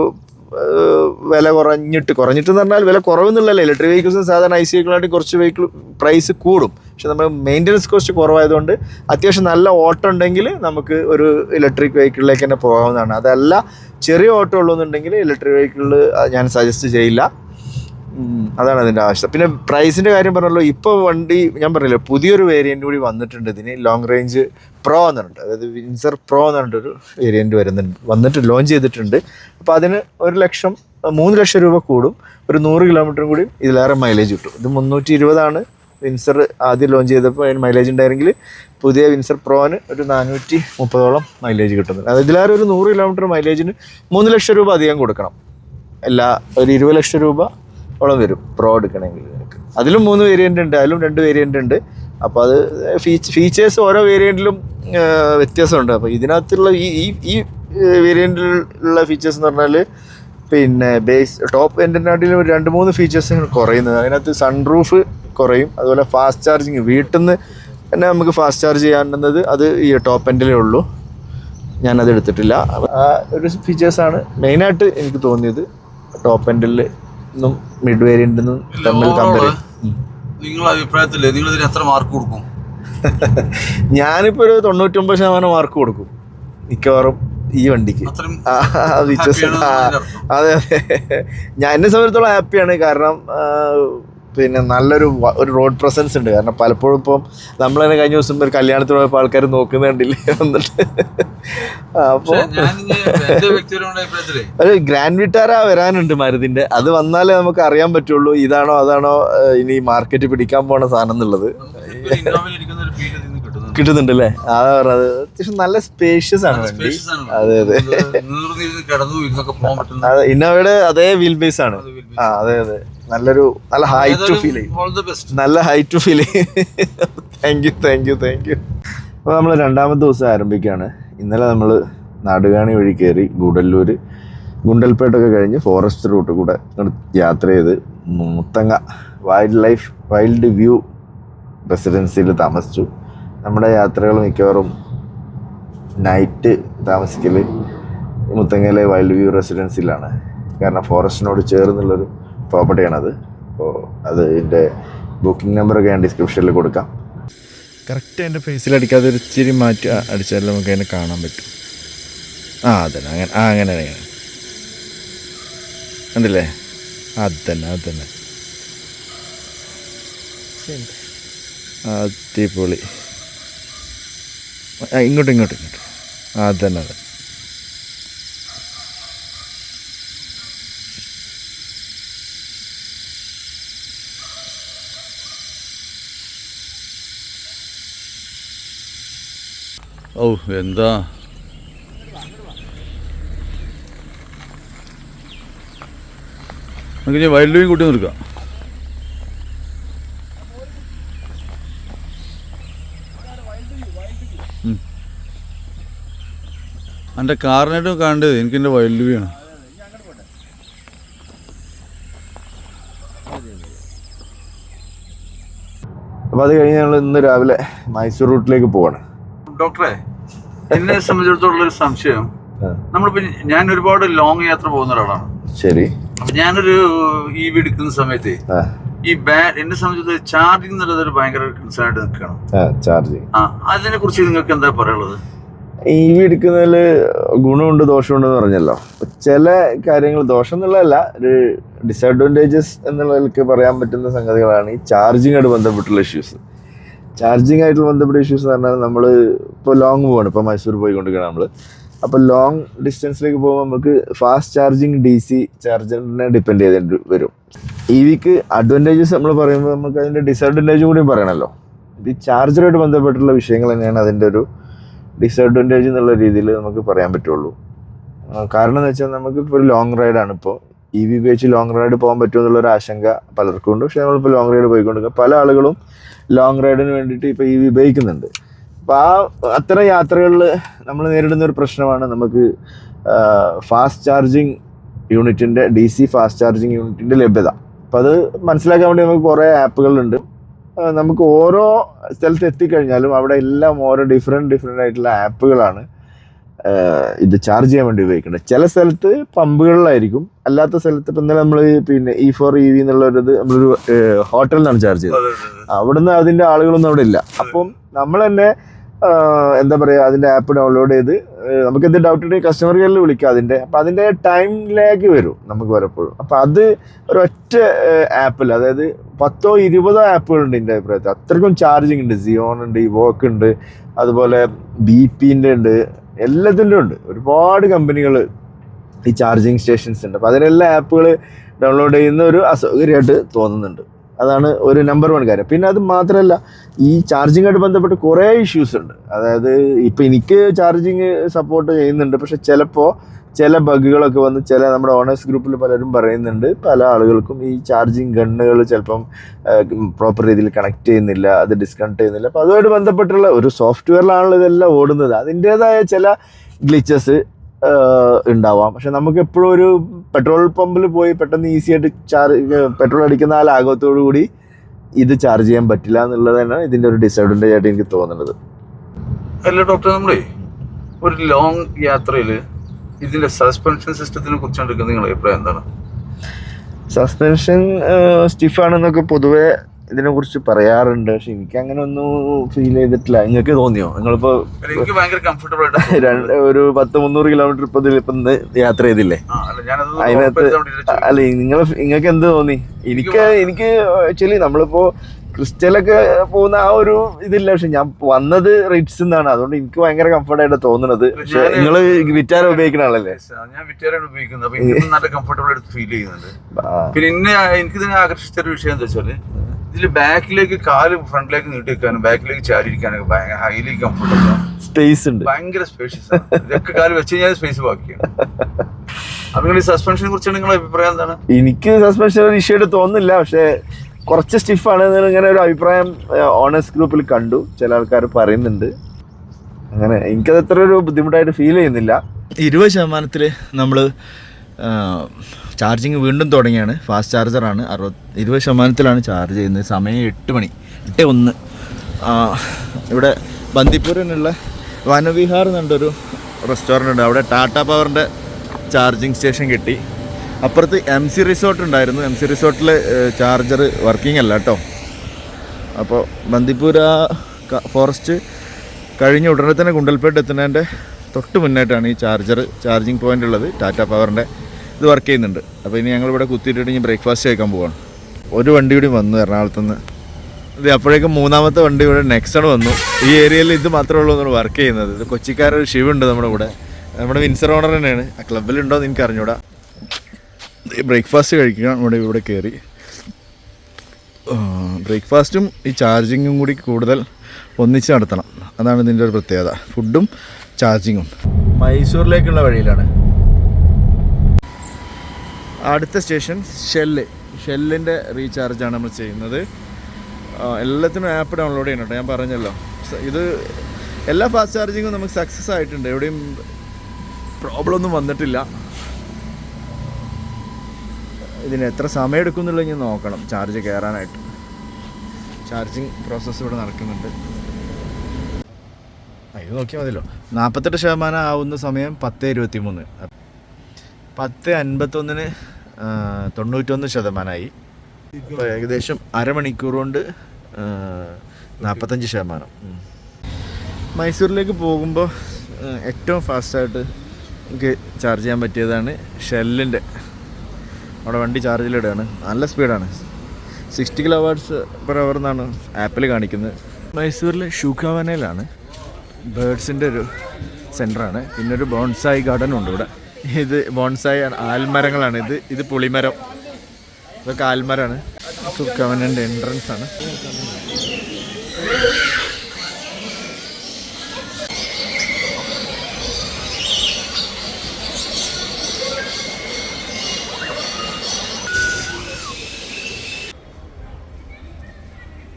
വില കുറഞ്ഞിട്ട് കുറഞ്ഞിട്ട് എന്ന് പറഞ്ഞാൽ വില കുറവെന്നുള്ളതല്ല. ഇലക്ട്രിക് വെഹിക്കിൾസ് സാധാരണ ഐ സി വെഹിക്കിളായിട്ട് കുറച്ച് വെഹിക്കിൾ പ്രൈസ് കൂടും. പക്ഷെ നമ്മൾ മെയിന്റനൻസ് കുറച്ച് കുറവായതുകൊണ്ട് അത്യാവശ്യം നല്ല ഓട്ടം ഉണ്ടെങ്കിൽ നമുക്ക് ഒരു ഇലക്ട്രിക് വെഹിക്കിളിലേക്ക് തന്നെ പോകാവുന്നതാണ്. അതല്ല ചെറിയ ഓട്ടോ ഉള്ളൂന്നുണ്ടെങ്കിൽ ഇലക്ട്രിക് വെഹിക്കിളിൽ ഞാൻ സജസ്റ്റ് ചെയ്യില്ല. അതാണ് അതിന്റെ ആവശ്യം പിന്നെ പ്രൈസിന്റെ കാര്യം പറഞ്ഞല്ലോ ഇപ്പോൾ വണ്ടി ഞാൻ പറഞ്ഞില്ല പുതിയൊരു വേരിയന്റ് കൂടി വന്നിട്ടുണ്ട് ഇതിന് ലോങ് റേഞ്ച് പ്രോ എന്ന് പറഞ്ഞിട്ട് അതായത് വിൻസർ പ്രോ എന്ന് പറഞ്ഞിട്ടൊരു വേരിയന്റ് വരുന്നുണ്ട് വന്നിട്ട് ലോഞ്ച് ചെയ്തിട്ടുണ്ട്. അപ്പോൾ അതിന് ഒരു ലക്ഷം മൂന്ന് ലക്ഷം രൂപ കൂടും. ഒരു നൂറ് കിലോമീറ്ററും കൂടി ഇതിലേറെ മൈലേജ് കിട്ടും. ഇത് മുന്നൂറ്റി ഇരുപതാണ്. വിൻസർ ആദ്യം ലോഞ്ച് ചെയ്തപ്പോൾ അതിന് മൈലേജ് ഉണ്ടായിരുന്നെങ്കിൽ പുതിയ വിൻസർ പ്രോന് ഒരു നാനൂറ്റി മുപ്പതോളം മൈലേജ് കിട്ടുന്നുണ്ട് അത് ഇതിലേറെ ഒരു നൂറ് കിലോമീറ്റർ മൈലേജിന് മൂന്ന് ലക്ഷം രൂപ അധികം കൊടുക്കണം. എല്ലാ ഒരു ഇരുപത് ലക്ഷം രൂപ ഓളം വരും പ്രോ എടുക്കണമെങ്കിൽ അതിലും മൂന്ന് വേരിയന്റ് ഉണ്ട് അതിലും രണ്ട് വേരിയന്റ് ഉണ്ട്. അപ്പോൾ അത് ഫീച്ച് ഫീച്ചേഴ്സ് ഓരോ വേരിയന്റിലും വ്യത്യാസമുണ്ട്. അപ്പോൾ ഇതിനകത്തുള്ള ഈ ഈ ഈ വേരിയന്റിലുള്ള ഫീച്ചേഴ്സ് എന്ന് പറഞ്ഞാൽ പിന്നെ ബേസ് ടോപ്പ് എൻഡിനാട്ടിലും ഒരു രണ്ട് മൂന്ന് ഫീച്ചേഴ്സ് കുറയുന്നത് അതിനകത്ത് സൺറൂഫ് കുറയും. അതുപോലെ ഫാസ്റ്റ് ചാർജിങ് വീട്ടിൽ നിന്ന് തന്നെ നമുക്ക് ഫാസ്റ്റ് ചാർജ് ചെയ്യാനുള്ളത് അത് ഈ ടോപ്പ് എൻഡിലേ ഉള്ളൂ. ഞാനത് എടുത്തിട്ടില്ല. ആ ഒരു ഫീച്ചേഴ്സാണ് മെയിനായിട്ട് എനിക്ക് തോന്നിയത് ടോപ്പ് എൻഡിൽ നിന്നും മിഡ് വേരിയന്റിൽ നിന്നും തമ്മിൽ കമ്പയർ
നിങ്ങളുടെ നിങ്ങൾ ഇതിന് എത്ര മാർക്ക് കൊടുക്കും?
ഞാനിപ്പോൾ ഒരു തൊണ്ണൂറ്റൊമ്പത് ശതമാനം മാർക്ക് കൊടുക്കും. മിക്കവാറും. ഈ വണ്ടിക്ക്. അതെ അതെ. ഞാൻ എന്നെ സംബന്ധിച്ചോളം ഹാപ്പിയാണ് കാരണം പിന്നെ നല്ലൊരു ഒരു റോഡ് പ്രസൻസ് ഉണ്ട്. കാരണം പലപ്പോഴും ഇപ്പം നമ്മൾ തന്നെ കഴിഞ്ഞ ദിവസം ഒരു കല്യാണത്തിന് പോയപ്പോൾ ആൾക്കാർ നോക്കുന്നുണ്ടില്ലേ വന്നിട്ട്. അപ്പോൾ ഒരു ഗ്രാൻഡ് വിറ്റാര വരാനുണ്ട് മരുതിന്റെ. അത് വന്നാലേ നമുക്ക് അറിയാൻ പറ്റുള്ളൂ ഇതാണോ അതാണോ ഇനി മാർക്കറ്റ് പിടിക്കാൻ പോണ സാധനം എന്നുള്ളത്.
കിട്ടുന്നുണ്ട്
അല്ലേ അതാ പറഞ്ഞത് അത്യാവശ്യം നല്ല സ്പേഷ്യസ് ആണ് വണ്ടി. അതെ അതെ. അതെ ഇന്നോവയുടെ അതേ വീൽ ബേസ് ആണ്. ആ അതെ അതെ. നല്ലൊരു നല്ല ഹൈറ്റ് ടു ഫീൽ ചെയ്യും നല്ല ഹൈറ്റ് ടു ഫീൽ ചെയ്യും thank you thank you thank you അപ്പോൾ നമ്മൾ രണ്ടാമത്തെ ദിവസം ആരംഭിക്കുകയാണ്. ഇന്നലെ നമ്മൾ നാടുകാണി വഴി കയറി ഗുഡല്ലൂർ ഗുണ്ടൽപേട്ടൊക്കെ കഴിഞ്ഞ് ഫോറസ്റ്റ് റൂട്ട് കൂടെ യാത്ര ചെയ്ത് Muthanga wildlife wild view റെസിഡൻസിയിൽ താമസിച്ചു. നമ്മുടെ യാത്രകൾ മിക്കവാറും നൈറ്റ് താമസിക്കൽ മുത്തങ്ങയിലെ വൈൽഡ് വ്യൂ റെസിഡൻസിയിലാണ് കാരണം ഫോറസ്റ്റിനോട് ചേർന്നുള്ളൊരു പ്രോപ്പർട്ടിയാണത് അപ്പോൾ അത് ഇതിന്റെ ബുക്കിംഗ് നമ്പറൊക്കെ ഞാൻ ഡിസ്ക്രിപ്ഷനിൽ കൊടുക്കാം.
കറക്റ്റ് എന്റെ ഫേസിൽ അടിക്കാതെ ഒരു ഇച്ചിരി മാറ്റി അടിച്ചാൽ നമുക്ക് അതിനെ കാണാൻ പറ്റും. ആ അതന്നെ. അങ്ങനെ ആ അങ്ങനെ അങ്ങനെ. ഉണ്ടല്ലേ അത് തന്നെ അത് തന്നെ അടിപൊളി. ഇങ്ങോട്ട് ഇങ്ങോട്ട് ഇങ്ങോട്ട്. ആ അത് തന്നെ അതെ
ഓ എന്താ? നമുക്ക് ഞാൻ വൈൽഡ് ലൈഫ് കൂട്ടി നിൽക്കാം എന്റെ കാറിനായിട്ട് കാണേണ്ടത് എനിക്ക് എന്റെ വൈൽഡ് വ്യൂ ആണ്
അപ്പോൾ അത് കഴിഞ്ഞ് ഞങ്ങൾ ഇന്ന് രാവിലെ മൈസൂർ റൂട്ടിലേക്ക് പോവാണ്.
ഡോക്ടറെ എന്നെ സംബന്ധിച്ചിടത്തോളം ഒരു സംശയം. നമ്മളിപ്പോ ഞാൻ ഒരുപാട് ലോങ് യാത്ര പോകുന്ന ഒരാളാണ്.
ശരി.
അപ്പൊ ഞാനൊരു ഇ വി എടുക്കുന്ന സമയത്ത് ഈ ബാ എന്നെ സംബന്ധിച്ചിടത്തോളം ചാർജിങ് എന്നുള്ളത് ഒരു ഭയങ്കര കൺസേൺ ആയിട്ട് നിൽക്കണം
ആ ചാർജിങ്
ആ അതിനെ കുറിച്ച് നിങ്ങൾക്ക് എന്താ പറയാനുള്ളത്?
ഇ വി എടുക്കുന്നതിൽ ഗുണമുണ്ട് ദോഷമുണ്ടെന്ന് പറഞ്ഞല്ലോ. ചില കാര്യങ്ങൾ ദോഷം എന്നുള്ളതല്ല ഒരു ഡിസഡ്വാന്റേജസ് എന്നുള്ളതിലേക്ക് പറയാൻ പറ്റുന്ന സംഗതികളാണ് ഈ ചാർജിങ്ങായിട്ട് ബന്ധപ്പെട്ടുള്ള ഇഷ്യൂസ് ചാർജിങ് ആയിട്ട് ബന്ധപ്പെട്ട ഇഷ്യൂസ് എന്ന് പറഞ്ഞാൽ നമ്മൾ ഇപ്പോൾ ലോങ് പോവാണ്. ഇപ്പോൾ മൈസൂർ പോയിക്കൊണ്ടിരിക്കുകയാണ് നമ്മൾ അപ്പോൾ ലോങ് ഡിസ്റ്റൻസിലേക്ക് പോകുമ്പോൾ നമുക്ക് ഫാസ്റ്റ് ചാർജിങ് ഡി സി ചാർജറിനെ ഡിപ്പെൻഡ് ചെയ്തിട്ട് വരും. ഇ വിക്ക് അഡ്വാന്റേജസ് നമ്മൾ പറയുമ്പോൾ നമുക്ക് അതിന്റെ ഡിസഡ്വാന്റേജ് കൂടി പറയണമല്ലോ ഈ ചാർജറുമായിട്ട് ബന്ധപ്പെട്ടുള്ള വിഷയങ്ങൾ തന്നെയാണ് അതിന്റെ ഒരു ഡിസഡ്വാന്റേജ് എന്നുള്ള രീതിയിൽ നമുക്ക് പറയാൻ പറ്റുള്ളൂ. കാരണം എന്ന് വെച്ചാൽ നമുക്ക് ഇപ്പോൾ ഒരു ലോങ് റൈഡാണ് ഇപ്പോൾ. ഇ വി ഉപയോഗിച്ച് ലോങ് റൈഡ് പോകാൻ പറ്റുമോ എന്നുള്ളൊരു ആശങ്ക പലർക്കും ഉണ്ട്. പക്ഷേ നമ്മളിപ്പോൾ ലോങ് റൈഡ് പോയിക്കൊണ്ടിരിക്കുക പല ആളുകളും ലോങ് റൈഡിന് വേണ്ടിയിട്ട് ഇപ്പോൾ ഇ വി ഉപയോഗിക്കുന്നുണ്ട്. അപ്പോൾ ആ അത്തരം യാത്രകളിൽ നമ്മൾ നേരിടുന്ന ഒരു പ്രശ്നമാണ് നമുക്ക് ഫാസ്റ്റ് ചാർജിങ് യൂണിറ്റിന്റെ ഡി സി ഫാസ്റ്റ് ചാർജിങ് യൂണിറ്റിന്റെ ലഭ്യത. അപ്പോൾ അത് മനസ്സിലാക്കാൻ വേണ്ടി നമുക്ക് കുറേ ആപ്പുകളുണ്ട് നമുക്ക് ഓരോ സ്ഥലത്ത് എത്തിക്കഴിഞ്ഞാലും അവിടെ എല്ലാം ഓരോ ഡിഫറെന്റ് ഡിഫറെന്റ് ആയിട്ടുള്ള ആപ്പുകളാണ് ഇത് ചാർജ് ചെയ്യാൻ വേണ്ടി ഉപയോഗിക്കുന്നത് ചില സ്ഥലത്ത് പമ്പുകളിലായിരിക്കും. അല്ലാത്ത സ്ഥലത്ത് ഇപ്പം ഇന്നലെ നമ്മൾ പിന്നെ ഇ ഫോർ ഇ വി എന്നുള്ളൊരിത് നമ്മളൊരു ഹോട്ടലിലാണ് ചാർജ് ചെയ്തത്. അവിടുന്ന് അതിന്റെ ആളുകളൊന്നും അവിടെ ഇല്ല. അപ്പം നമ്മൾ തന്നെ എന്താ പറയുക അതിന്റെ ആപ്പ് ഡൗൺലോഡ് ചെയ്ത് നമുക്ക് എന്ത് ഡൗട്ട് ഉണ്ടെങ്കിൽ കസ്റ്റമർ കെയറിൽ വിളിക്കാം അതിന്റെ അപ്പം അതിന്റെ ടൈം ലാഗ് വരും നമുക്ക് പലപ്പോഴും അപ്പം അത് ഒരൊറ്റ ആപ്പിൽ അതായത് പത്തോ ഇരുപതോ ആപ്പുകളുണ്ട് എന്റെ അഭിപ്രായത്തിൽ. അത്രയ്ക്കും ചാർജിങ് ഉണ്ട്. സിയോൺ ഉണ്ട് ഇവോക്ക് ഉണ്ട് അതുപോലെ ബി പിന്റെ ഉണ്ട് എല്ലാത്തിന്റെ ഉണ്ട്. ഒരുപാട് കമ്പനികൾ ഈ ചാർജിങ് സ്റ്റേഷൻസ് ഉണ്ട്. അപ്പോൾ അതിനെല്ലാം ആപ്പുകൾ ഡൗൺലോഡ് ചെയ്യുന്ന ഒരു അസൗകര്യമായിട്ട് തോന്നുന്നുണ്ട്. അതാണ് ഒരു നമ്പർ വൺ കാര്യം. പിന്നെ അത് മാത്രമല്ല ഈ ചാർജിങ്ങായിട്ട് ബന്ധപ്പെട്ട് കുറേ ഇഷ്യൂസ് ഉണ്ട്. അതായത് ഇപ്പോൾ എനിക്ക് ചാർജിങ് സപ്പോർട്ട് ചെയ്യുന്നുണ്ട് പക്ഷെ ചിലപ്പോൾ ചില ബഗുകളൊക്കെ വന്ന് ചില നമ്മുടെ ഓണേഴ്സ് ഗ്രൂപ്പിൽ പലരും പറയുന്നുണ്ട് പല ആളുകൾക്കും ഈ ചാർജിങ് ഗണ്ണുകൾ ചിലപ്പം പ്രോപ്പർ രീതിയിൽ കണക്ട് ചെയ്യുന്നില്ല അത് ഡിസ്കണക്ട് ചെയ്യുന്നില്ല. അപ്പോൾ അതുമായിട്ട് ബന്ധപ്പെട്ടുള്ള ഒരു സോഫ്റ്റ്വെയറിലാണല്ലോ ഇതെല്ലാം ഓടുന്നത്. അതിന്റേതായ ചില ഗ്ലിച്ചസ് ഉണ്ടാവാം. പക്ഷെ നമുക്ക് എപ്പോഴും ഒരു പെട്രോൾ പമ്പിൽ പോയി പെട്ടെന്ന് ഈസി ആയിട്ട് ചാർജ് പെട്രോൾ അടിക്കുന്ന ആ ലാഘവത്തോടു കൂടി ഇത് ചാർജ് ചെയ്യാൻ പറ്റില്ല എന്നുള്ളത് തന്നെയാണ് ഇതിന്റെ ഒരു ഡിസഡ്വാന്റേജ് ആയിട്ട് എനിക്ക് തോന്നുന്നത്.
അല്ല ഡോക്ടർ നമ്മളേ ഒരു ലോങ് യാത്രയിൽ ഇതിന്റെ സസ്പെൻഷൻ സിസ്റ്റത്തിനെ കുറിച്ചാണ് നിങ്ങളുടെ അഭിപ്രായം എന്താണ്?
സസ്പെൻഷൻ സ്റ്റിഫാണെന്നൊക്കെ പൊതുവെ ഇതിനെക്കുറിച്ച് പറയാറുണ്ട്. പക്ഷെ എനിക്ക് അങ്ങനെ ഒന്നും ഫീൽ ചെയ്തിട്ടില്ല. നിങ്ങൾക്ക് തോന്നിയോ? നിങ്ങളിപ്പോ
അല്ല, എനിക്ക് ഭയങ്കര കംഫർട്ടബിൾ ആയിട്ട്
രണ്ട് ഒരു പത്ത് മുന്നൂറ് കിലോമീറ്റർ ഇപ്പൊ ഇപ്പം യാത്ര ചെയ്തില്ലേ? അതിനകത്ത്. അല്ല നിങ്ങൾ നിങ്ങൾക്ക് എന്ത് തോന്നി? എനിക്ക് എനിക്ക് ആക്ച്വലി നമ്മളിപ്പോ ക്രിസ്റ്റലൊക്കെ പോകുന്ന ആ ഒരു ഇതില്ല. പക്ഷെ ഞാൻ വന്നത് റിറ്റ്സ് എന്നാണ് അതുകൊണ്ട് എനിക്ക് ഭയങ്കര കംഫർട്ട് ആയിട്ട് തോന്നുന്നത് പക്ഷെ നിങ്ങൾ വിറ്റാര ഉപയോഗിക്കുന്ന ആളല്ലേ?
ഞാൻ വിറ്റാരാണ് ഉപയോഗിക്കുന്നത്. അപ്പൊ എനിക്ക് നല്ല കംഫർട്ടബിൾ ആയിട്ട് ഫീൽ ചെയ്യുന്നുണ്ട്. പിന്നെ എന്നെ എനിക്ക് ഇതിനെ ആകർഷിച്ച ഒരു വിഷയം എന്താ വെച്ചാൽ ഇതിൽ ബാക്കിലേക്ക് കാൽ ഫ്രണ്ടിലേക്ക് നീട്ടി വെക്കാനും ബാക്കിലേക്ക് ചാരിയിരിക്കാനൊക്കെ ഭയങ്കര ഹൈലി കംഫർട്ടബിൾ ആണ്.
സ്പേസ് ഉണ്ട്.
ഭയങ്കര സ്പേഷ്യസ് ആണ്. ഇതൊക്കെ കാൽ വെച്ച് കഴിഞ്ഞാൽ സ്പേസ് ബാക്കിയാണ്. അപ്പൊ നിങ്ങൾ ഈ സസ്പെൻഷനെ കുറിച്ചാണ് നിങ്ങളുടെ അഭിപ്രായം എന്താണ്?
എനിക്ക് സസ്പെൻഷൻ ഒരു ഇഷ്യൂ ആയിട്ട് തോന്നുന്നില്ല. പക്ഷെ കുറച്ച് സ്റ്റിഫാണ് ഇങ്ങനെ ഒരു അഭിപ്രായം ഓണേഴ്സ് ഗ്രൂപ്പിൽ കണ്ടു. ചില ആൾക്കാർ പറയുന്നുണ്ട്. അങ്ങനെ എനിക്കത് അത്ര ഒരു ബുദ്ധിമുട്ടായിട്ട് ഫീൽ ചെയ്യുന്നില്ല.
ഇരുപത് ശതമാനത്തിൽ നമ്മൾ ചാർജിങ് വീണ്ടും തുടങ്ങിയാണ്. ഫാസ്റ്റ് ചാർജറാണ് അറുപത് ഇരുപത് ശതമാനത്തിലാണ് ചാർജ് ചെയ്യുന്നത്. സമയം എട്ട് മണി എട്ട് ഒന്ന്. ഇവിടെ ബന്ദിപ്പൂരിനുള്ള വനവിഹാർ എന്നുണ്ടൊരു റെസ്റ്റോറന്റ് ഉണ്ട്. അവിടെ ടാറ്റ പവറിന്റെ ചാർജിങ് സ്റ്റേഷൻ കിട്ടി. അപ്പുറത്ത് എം സി റിസോർട്ട് ഉണ്ടായിരുന്നു. എം സി റിസോർട്ടിൽ ചാർജർ വർക്കിംഗ് അല്ല കേട്ടോ അപ്പോൾ ബന്ദിപ്പൂര ഫോറസ്റ്റ് കഴിഞ്ഞ ഉടനെ തന്നെ ഗുണ്ടൽപേട്ട് എത്തുന്നതിന്റെ തൊട്ട് മുന്നായിട്ടാണ് ഈ ചാർജർ ചാർജിങ് പോയിന്റ് ഉള്ളത്. ടാറ്റ പവറിന്റെ ഇത് വർക്ക് ചെയ്യുന്നുണ്ട്. അപ്പോൾ ഇനി ഞങ്ങളിവിടെ കുത്തിയിട്ടിട്ട് ഇനി ബ്രേക്ക്ഫാസ്റ്റ് കഴിക്കാൻ പോവാണ്. ഒരു വണ്ടി കൂടി വന്നു എറണാകുളത്ത് നിന്ന് ഇത് അപ്പോഴേക്കും മൂന്നാമത്തെ വണ്ടി ഇവിടെ നെക്സൺ വന്നു. ഈ ഏരിയയിൽ ഇത് മാത്രമേ ഉള്ളൂ എന്നാണ് വർക്ക് ചെയ്യുന്നത്. കൊച്ചിക്കാരൊരു ഷിവുണ്ട് നമ്മുടെ കൂടെ. നമ്മുടെ വിൻസർ ഓണർ തന്നെയാണ്. ആ ക്ലബിലുണ്ടോ എന്ന് എനിക്ക് അറിഞ്ഞൂടാ ബ്രേക്ക്ഫാസ്റ്റ് കഴിക്കുക. ഇവിടെ ഇവിടെ കയറി ബ്രേക്ക്ഫാസ്റ്റും ഈ ചാർജിങ്ങും കൂടി കൂടുതൽ
ഒന്നിച്ച് നടത്തണം. അതാണ് ഇതിന്റെ ഒരു പ്രത്യേകത. ഫുഡും ചാർജിങ്ങും. മൈസൂരിലേക്കുള്ള വഴിയിലാണ്. അടുത്ത സ്റ്റേഷൻ ഷെല്ല്. ഷെല്ലിന്റെ റീചാർജാണ് നമ്മൾ ചെയ്യുന്നത്. എല്ലാത്തിനും ആപ്പ് ഡൗൺലോഡ് ചെയ്യണം ഞാൻ പറഞ്ഞല്ലോ. ഇത് എല്ലാ ഫാസ്റ്റ് ചാർജിങ്ങും നമുക്ക് സക്സസ് ആയിട്ടുണ്ട്. എവിടെയും പ്രോബ്ലം ഒന്നും വന്നിട്ടില്ല. ഇതിന് എത്ര സമയം എടുക്കും എന്നുള്ളത് ഞാൻ നോക്കണം. ചാർജ് കയറാനായിട്ട്. ചാർജിങ് പ്രോസസ്സ് ഇവിടെ നടക്കുന്നുണ്ട്. അത് നോക്കിയാൽ മതിയല്ലോ. നാൽപ്പത്തെട്ട് ശതമാനം ആവുന്ന സമയം പത്ത് ഇരുപത്തി മൂന്ന് പത്ത് അൻപത്തൊന്നിന് തൊണ്ണൂറ്റൊന്ന് ശതമാനമായി. ഇപ്പോൾ ഏകദേശം അരമണിക്കൂർ കൊണ്ട് നാൽപ്പത്തഞ്ച് ശതമാനം. മൈസൂരിലേക്ക് പോകുമ്പോൾ ഏറ്റവും ഫാസ്റ്റായിട്ട് എനിക്ക് ചാർജ് ചെയ്യാൻ പറ്റിയതാണ് ഷെല്ലിന്റെ അവിടെ വണ്ടി ചാർജിലിടുകയാണ്. നല്ല സ്പീഡാണ്. Sixty kilo watts per hour എന്നാണ് ആപ്പിൽ കാണിക്കുന്നത്. മൈസൂരിലെ ഷൂക്കാവനയിലാണ്. ബേഡ്സിന്റെ ഒരു സെന്ററാണ് പിന്നെ ഒരു ബോൺസായി ഗാർഡനും ഉണ്ട് ഇവിടെ. ഇത് ബോൺസായി ആൽമരങ്ങളാണ് ഇത്. ഇത് പുളിമരം. ഇതൊക്കെ ആൽമരമാണ്. ഷൂഖാവനന്റെ എൻട്രൻസ് ആണ്.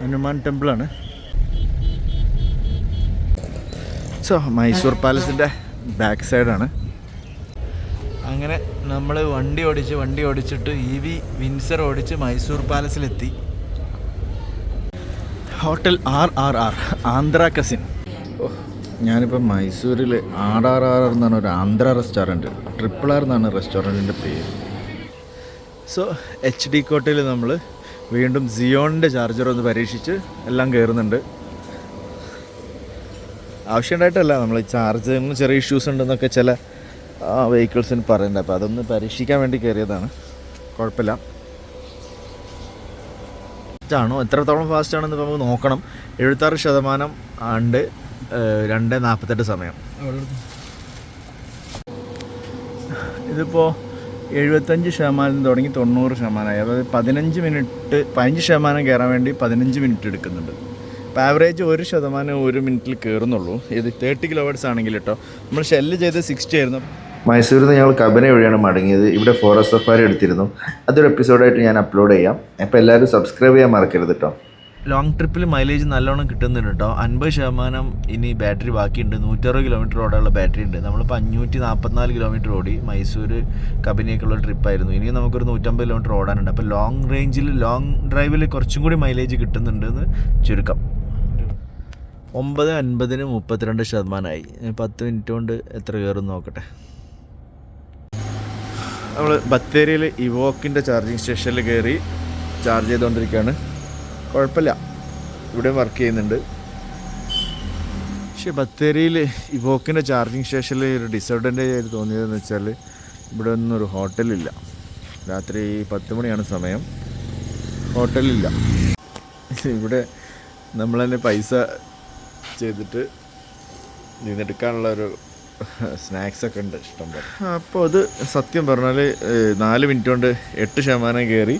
ഹനുമാൻ ടെമ്പിളാണ്. സോ മൈസൂർ പാലസിന്റെ ബാക്ക് സൈഡാണ് അങ്ങനെ നമ്മൾ വണ്ടി ഓടിച്ച് വണ്ടി ഓടിച്ചിട്ട് ഇ വി വിൻസർ ഓടിച്ച് Mysore പാലസിലെത്തി hotel R R R Andhra cuisine ഞാനിപ്പോൾ മൈസൂരിൽ ആർ ആർ ആർ എന്നാണ് ഒരു ആന്ധ്ര റെസ്റ്റോറന്റ് ട്രിപ്പിൾ ആർ എന്നാണ് റെസ്റ്റോറന്റിന്റെ പേര്. സോ എച്ച് ഡി കോട്ടയിൽ നമ്മൾ വീണ്ടും സിയോണിന്റെ ചാർജർ ഒന്ന് പരീക്ഷിച്ച് എല്ലാം കയറുന്നുണ്ട് ആവശ്യമുണ്ടായിട്ടല്ല നമ്മൾ ഈ ചാർജറിന് ചെറിയ ഇഷ്യൂസ് ഉണ്ടെന്നൊക്കെ ചില വെഹിക്കിൾസിന് പറയുന്നുണ്ട്. അപ്പോൾ അതൊന്ന് പരീക്ഷിക്കാൻ വേണ്ടി കയറിയതാണ് കുഴപ്പമില്ല. ആണോ എത്രത്തോളം ഫാസ്റ്റ് ആണെന്ന് നമുക്ക് നോക്കണം. എഴുപത്താറ് ശതമാനം ആണ്ട് ഏഹ്, രണ്ട് നാൽപ്പത്തെട്ട് സമയം. ഇതിപ്പോൾ എഴുപത്തഞ്ച് ശതമാനം തുടങ്ങി തൊണ്ണൂറ് ശതമാനമായി. അതായത് പതിനഞ്ച് മിനിറ്റ് പതിനഞ്ച് ശതമാനം കയറാൻ വേണ്ടി പതിനഞ്ച് മിനിറ്റ് എടുക്കുന്നുണ്ട്. അപ്പോൾ ആവറേജ് ഒരു ശതമാനം ഒരു മിനിറ്റിൽ കയറുന്നുള്ളൂ. ഇത് തേർട്ടി കിലോവേഴ്സ് ആണെങ്കിൽ കേട്ടോ നമ്മൾ ഷെല്ല് ചെയ്ത് സിക്സ്റ്റി ആയിരുന്നു.
മൈസൂരിൽ നിന്ന് ഞങ്ങൾ കബന വഴിയാണ് മടങ്ങിയത്. ഇവിടെ ഫോറസ്റ്റ് സഫാരി എടുത്തിരുന്നു. അതൊരു എപ്പിസോഡായിട്ട് ഞാൻ അപ്ലോഡ് ചെയ്യാം. അപ്പോൾ എല്ലാവരും സബ്സ്ക്രൈബ് ചെയ്യാൻ മറക്കരുത് കേട്ടോ
ലോങ് ട്രിപ്പിൽ മൈലേജ് നല്ലോണം കിട്ടുന്നുണ്ട് കേട്ടോ അൻപത് ശതമാനം ഇനി ബാറ്ററി ബാക്കിയുണ്ട്. നൂറ്ററുപത് കിലോമീറ്റർ ഓടാനുള്ള ബാറ്ററി ഉണ്ട്. നമ്മളിപ്പോൾ അഞ്ഞൂറ്റി നാൽപ്പത്തിനാല് കിലോമീറ്റർ ഓടി മൈസൂർ കബനിയൊക്കെയുള്ള ട്രിപ്പായിരുന്നു ഇനി നമുക്കൊരു നൂറ്റമ്പത് കിലോമീറ്റർ ഓടാനുണ്ട്. അപ്പോൾ ലോങ് റേഞ്ചിൽ ലോങ് ഡ്രൈവിൽ കുറച്ചും കൂടി മൈലേജ് കിട്ടുന്നുണ്ട് എന്ന് ചുരുക്കം. ഒമ്പത് അൻപതിന് മുപ്പത്തിരണ്ട് ശതമാനമായി. പത്ത് മിനിറ്റ് കൊണ്ട് എത്ര കയറും നോക്കട്ടെ. നമ്മൾ ബത്തേരിയിൽ ഇവോക്കിന്റെ ചാർജിങ് സ്റ്റേഷനിൽ കയറി ചാർജ് ചെയ്തുകൊണ്ടിരിക്കുകയാണ് കുഴപ്പമില്ല. ഇവിടെ വർക്ക് ചെയ്യുന്നുണ്ട്. പക്ഷേ ബത്തേരിയിൽ ഇവോക്കിന്റെ ചാർജിങ് സ്റ്റേഷനിൽ ഒരു ഡിസഡ്വാന്റേജ് ആയിട്ട് തോന്നിയതെന്ന് വെച്ചാൽ ഇവിടെ ഒന്നും ഒരു ഹോട്ടലില്ല രാത്രി പത്ത് മണിയാണ് സമയം. ഹോട്ടലില്ല ഇവിടെ നമ്മൾ തന്നെ പൈസ ചെയ്തിട്ട് നിന്നെടുക്കാനുള്ള ഒരു സ്നാക്സൊക്കെ ഉണ്ട് ഇഷ്ടം പോലെ. അപ്പോൾ അത് സത്യം പറഞ്ഞാൽ നാല് മിനിറ്റ് കൊണ്ട് എട്ട് ശതമാനം കയറി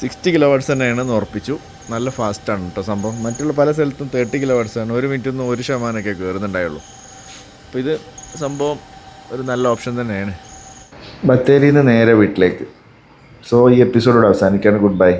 സിക്സ്റ്റി കിലോ വാട്ട്സ് തന്നെയാണ് എന്ന് ഉറപ്പിച്ചു. നല്ല ഫാസ്റ്റാണ് കേട്ടോ സംഭവം. മറ്റുള്ള പല സ്ഥലത്തും തേർട്ടി കിലോ വാട്ട്സ് ആണ്. ഒരു മിനിറ്റ് ഒന്നും ഒരു ശതമാനമൊക്കെ കയറുന്നുണ്ടായുള്ളൂ അപ്പോൾ ഇത് സംഭവം ഒരു നല്ല ഓപ്ഷൻ തന്നെയാണ്.
ബത്തേരിയിൽ നിന്ന് നേരെ വീട്ടിലേക്ക്. സോ ഈ എപ്പിസോഡോട് അവസാനിക്കുകയാണ് ഗുഡ് ബൈ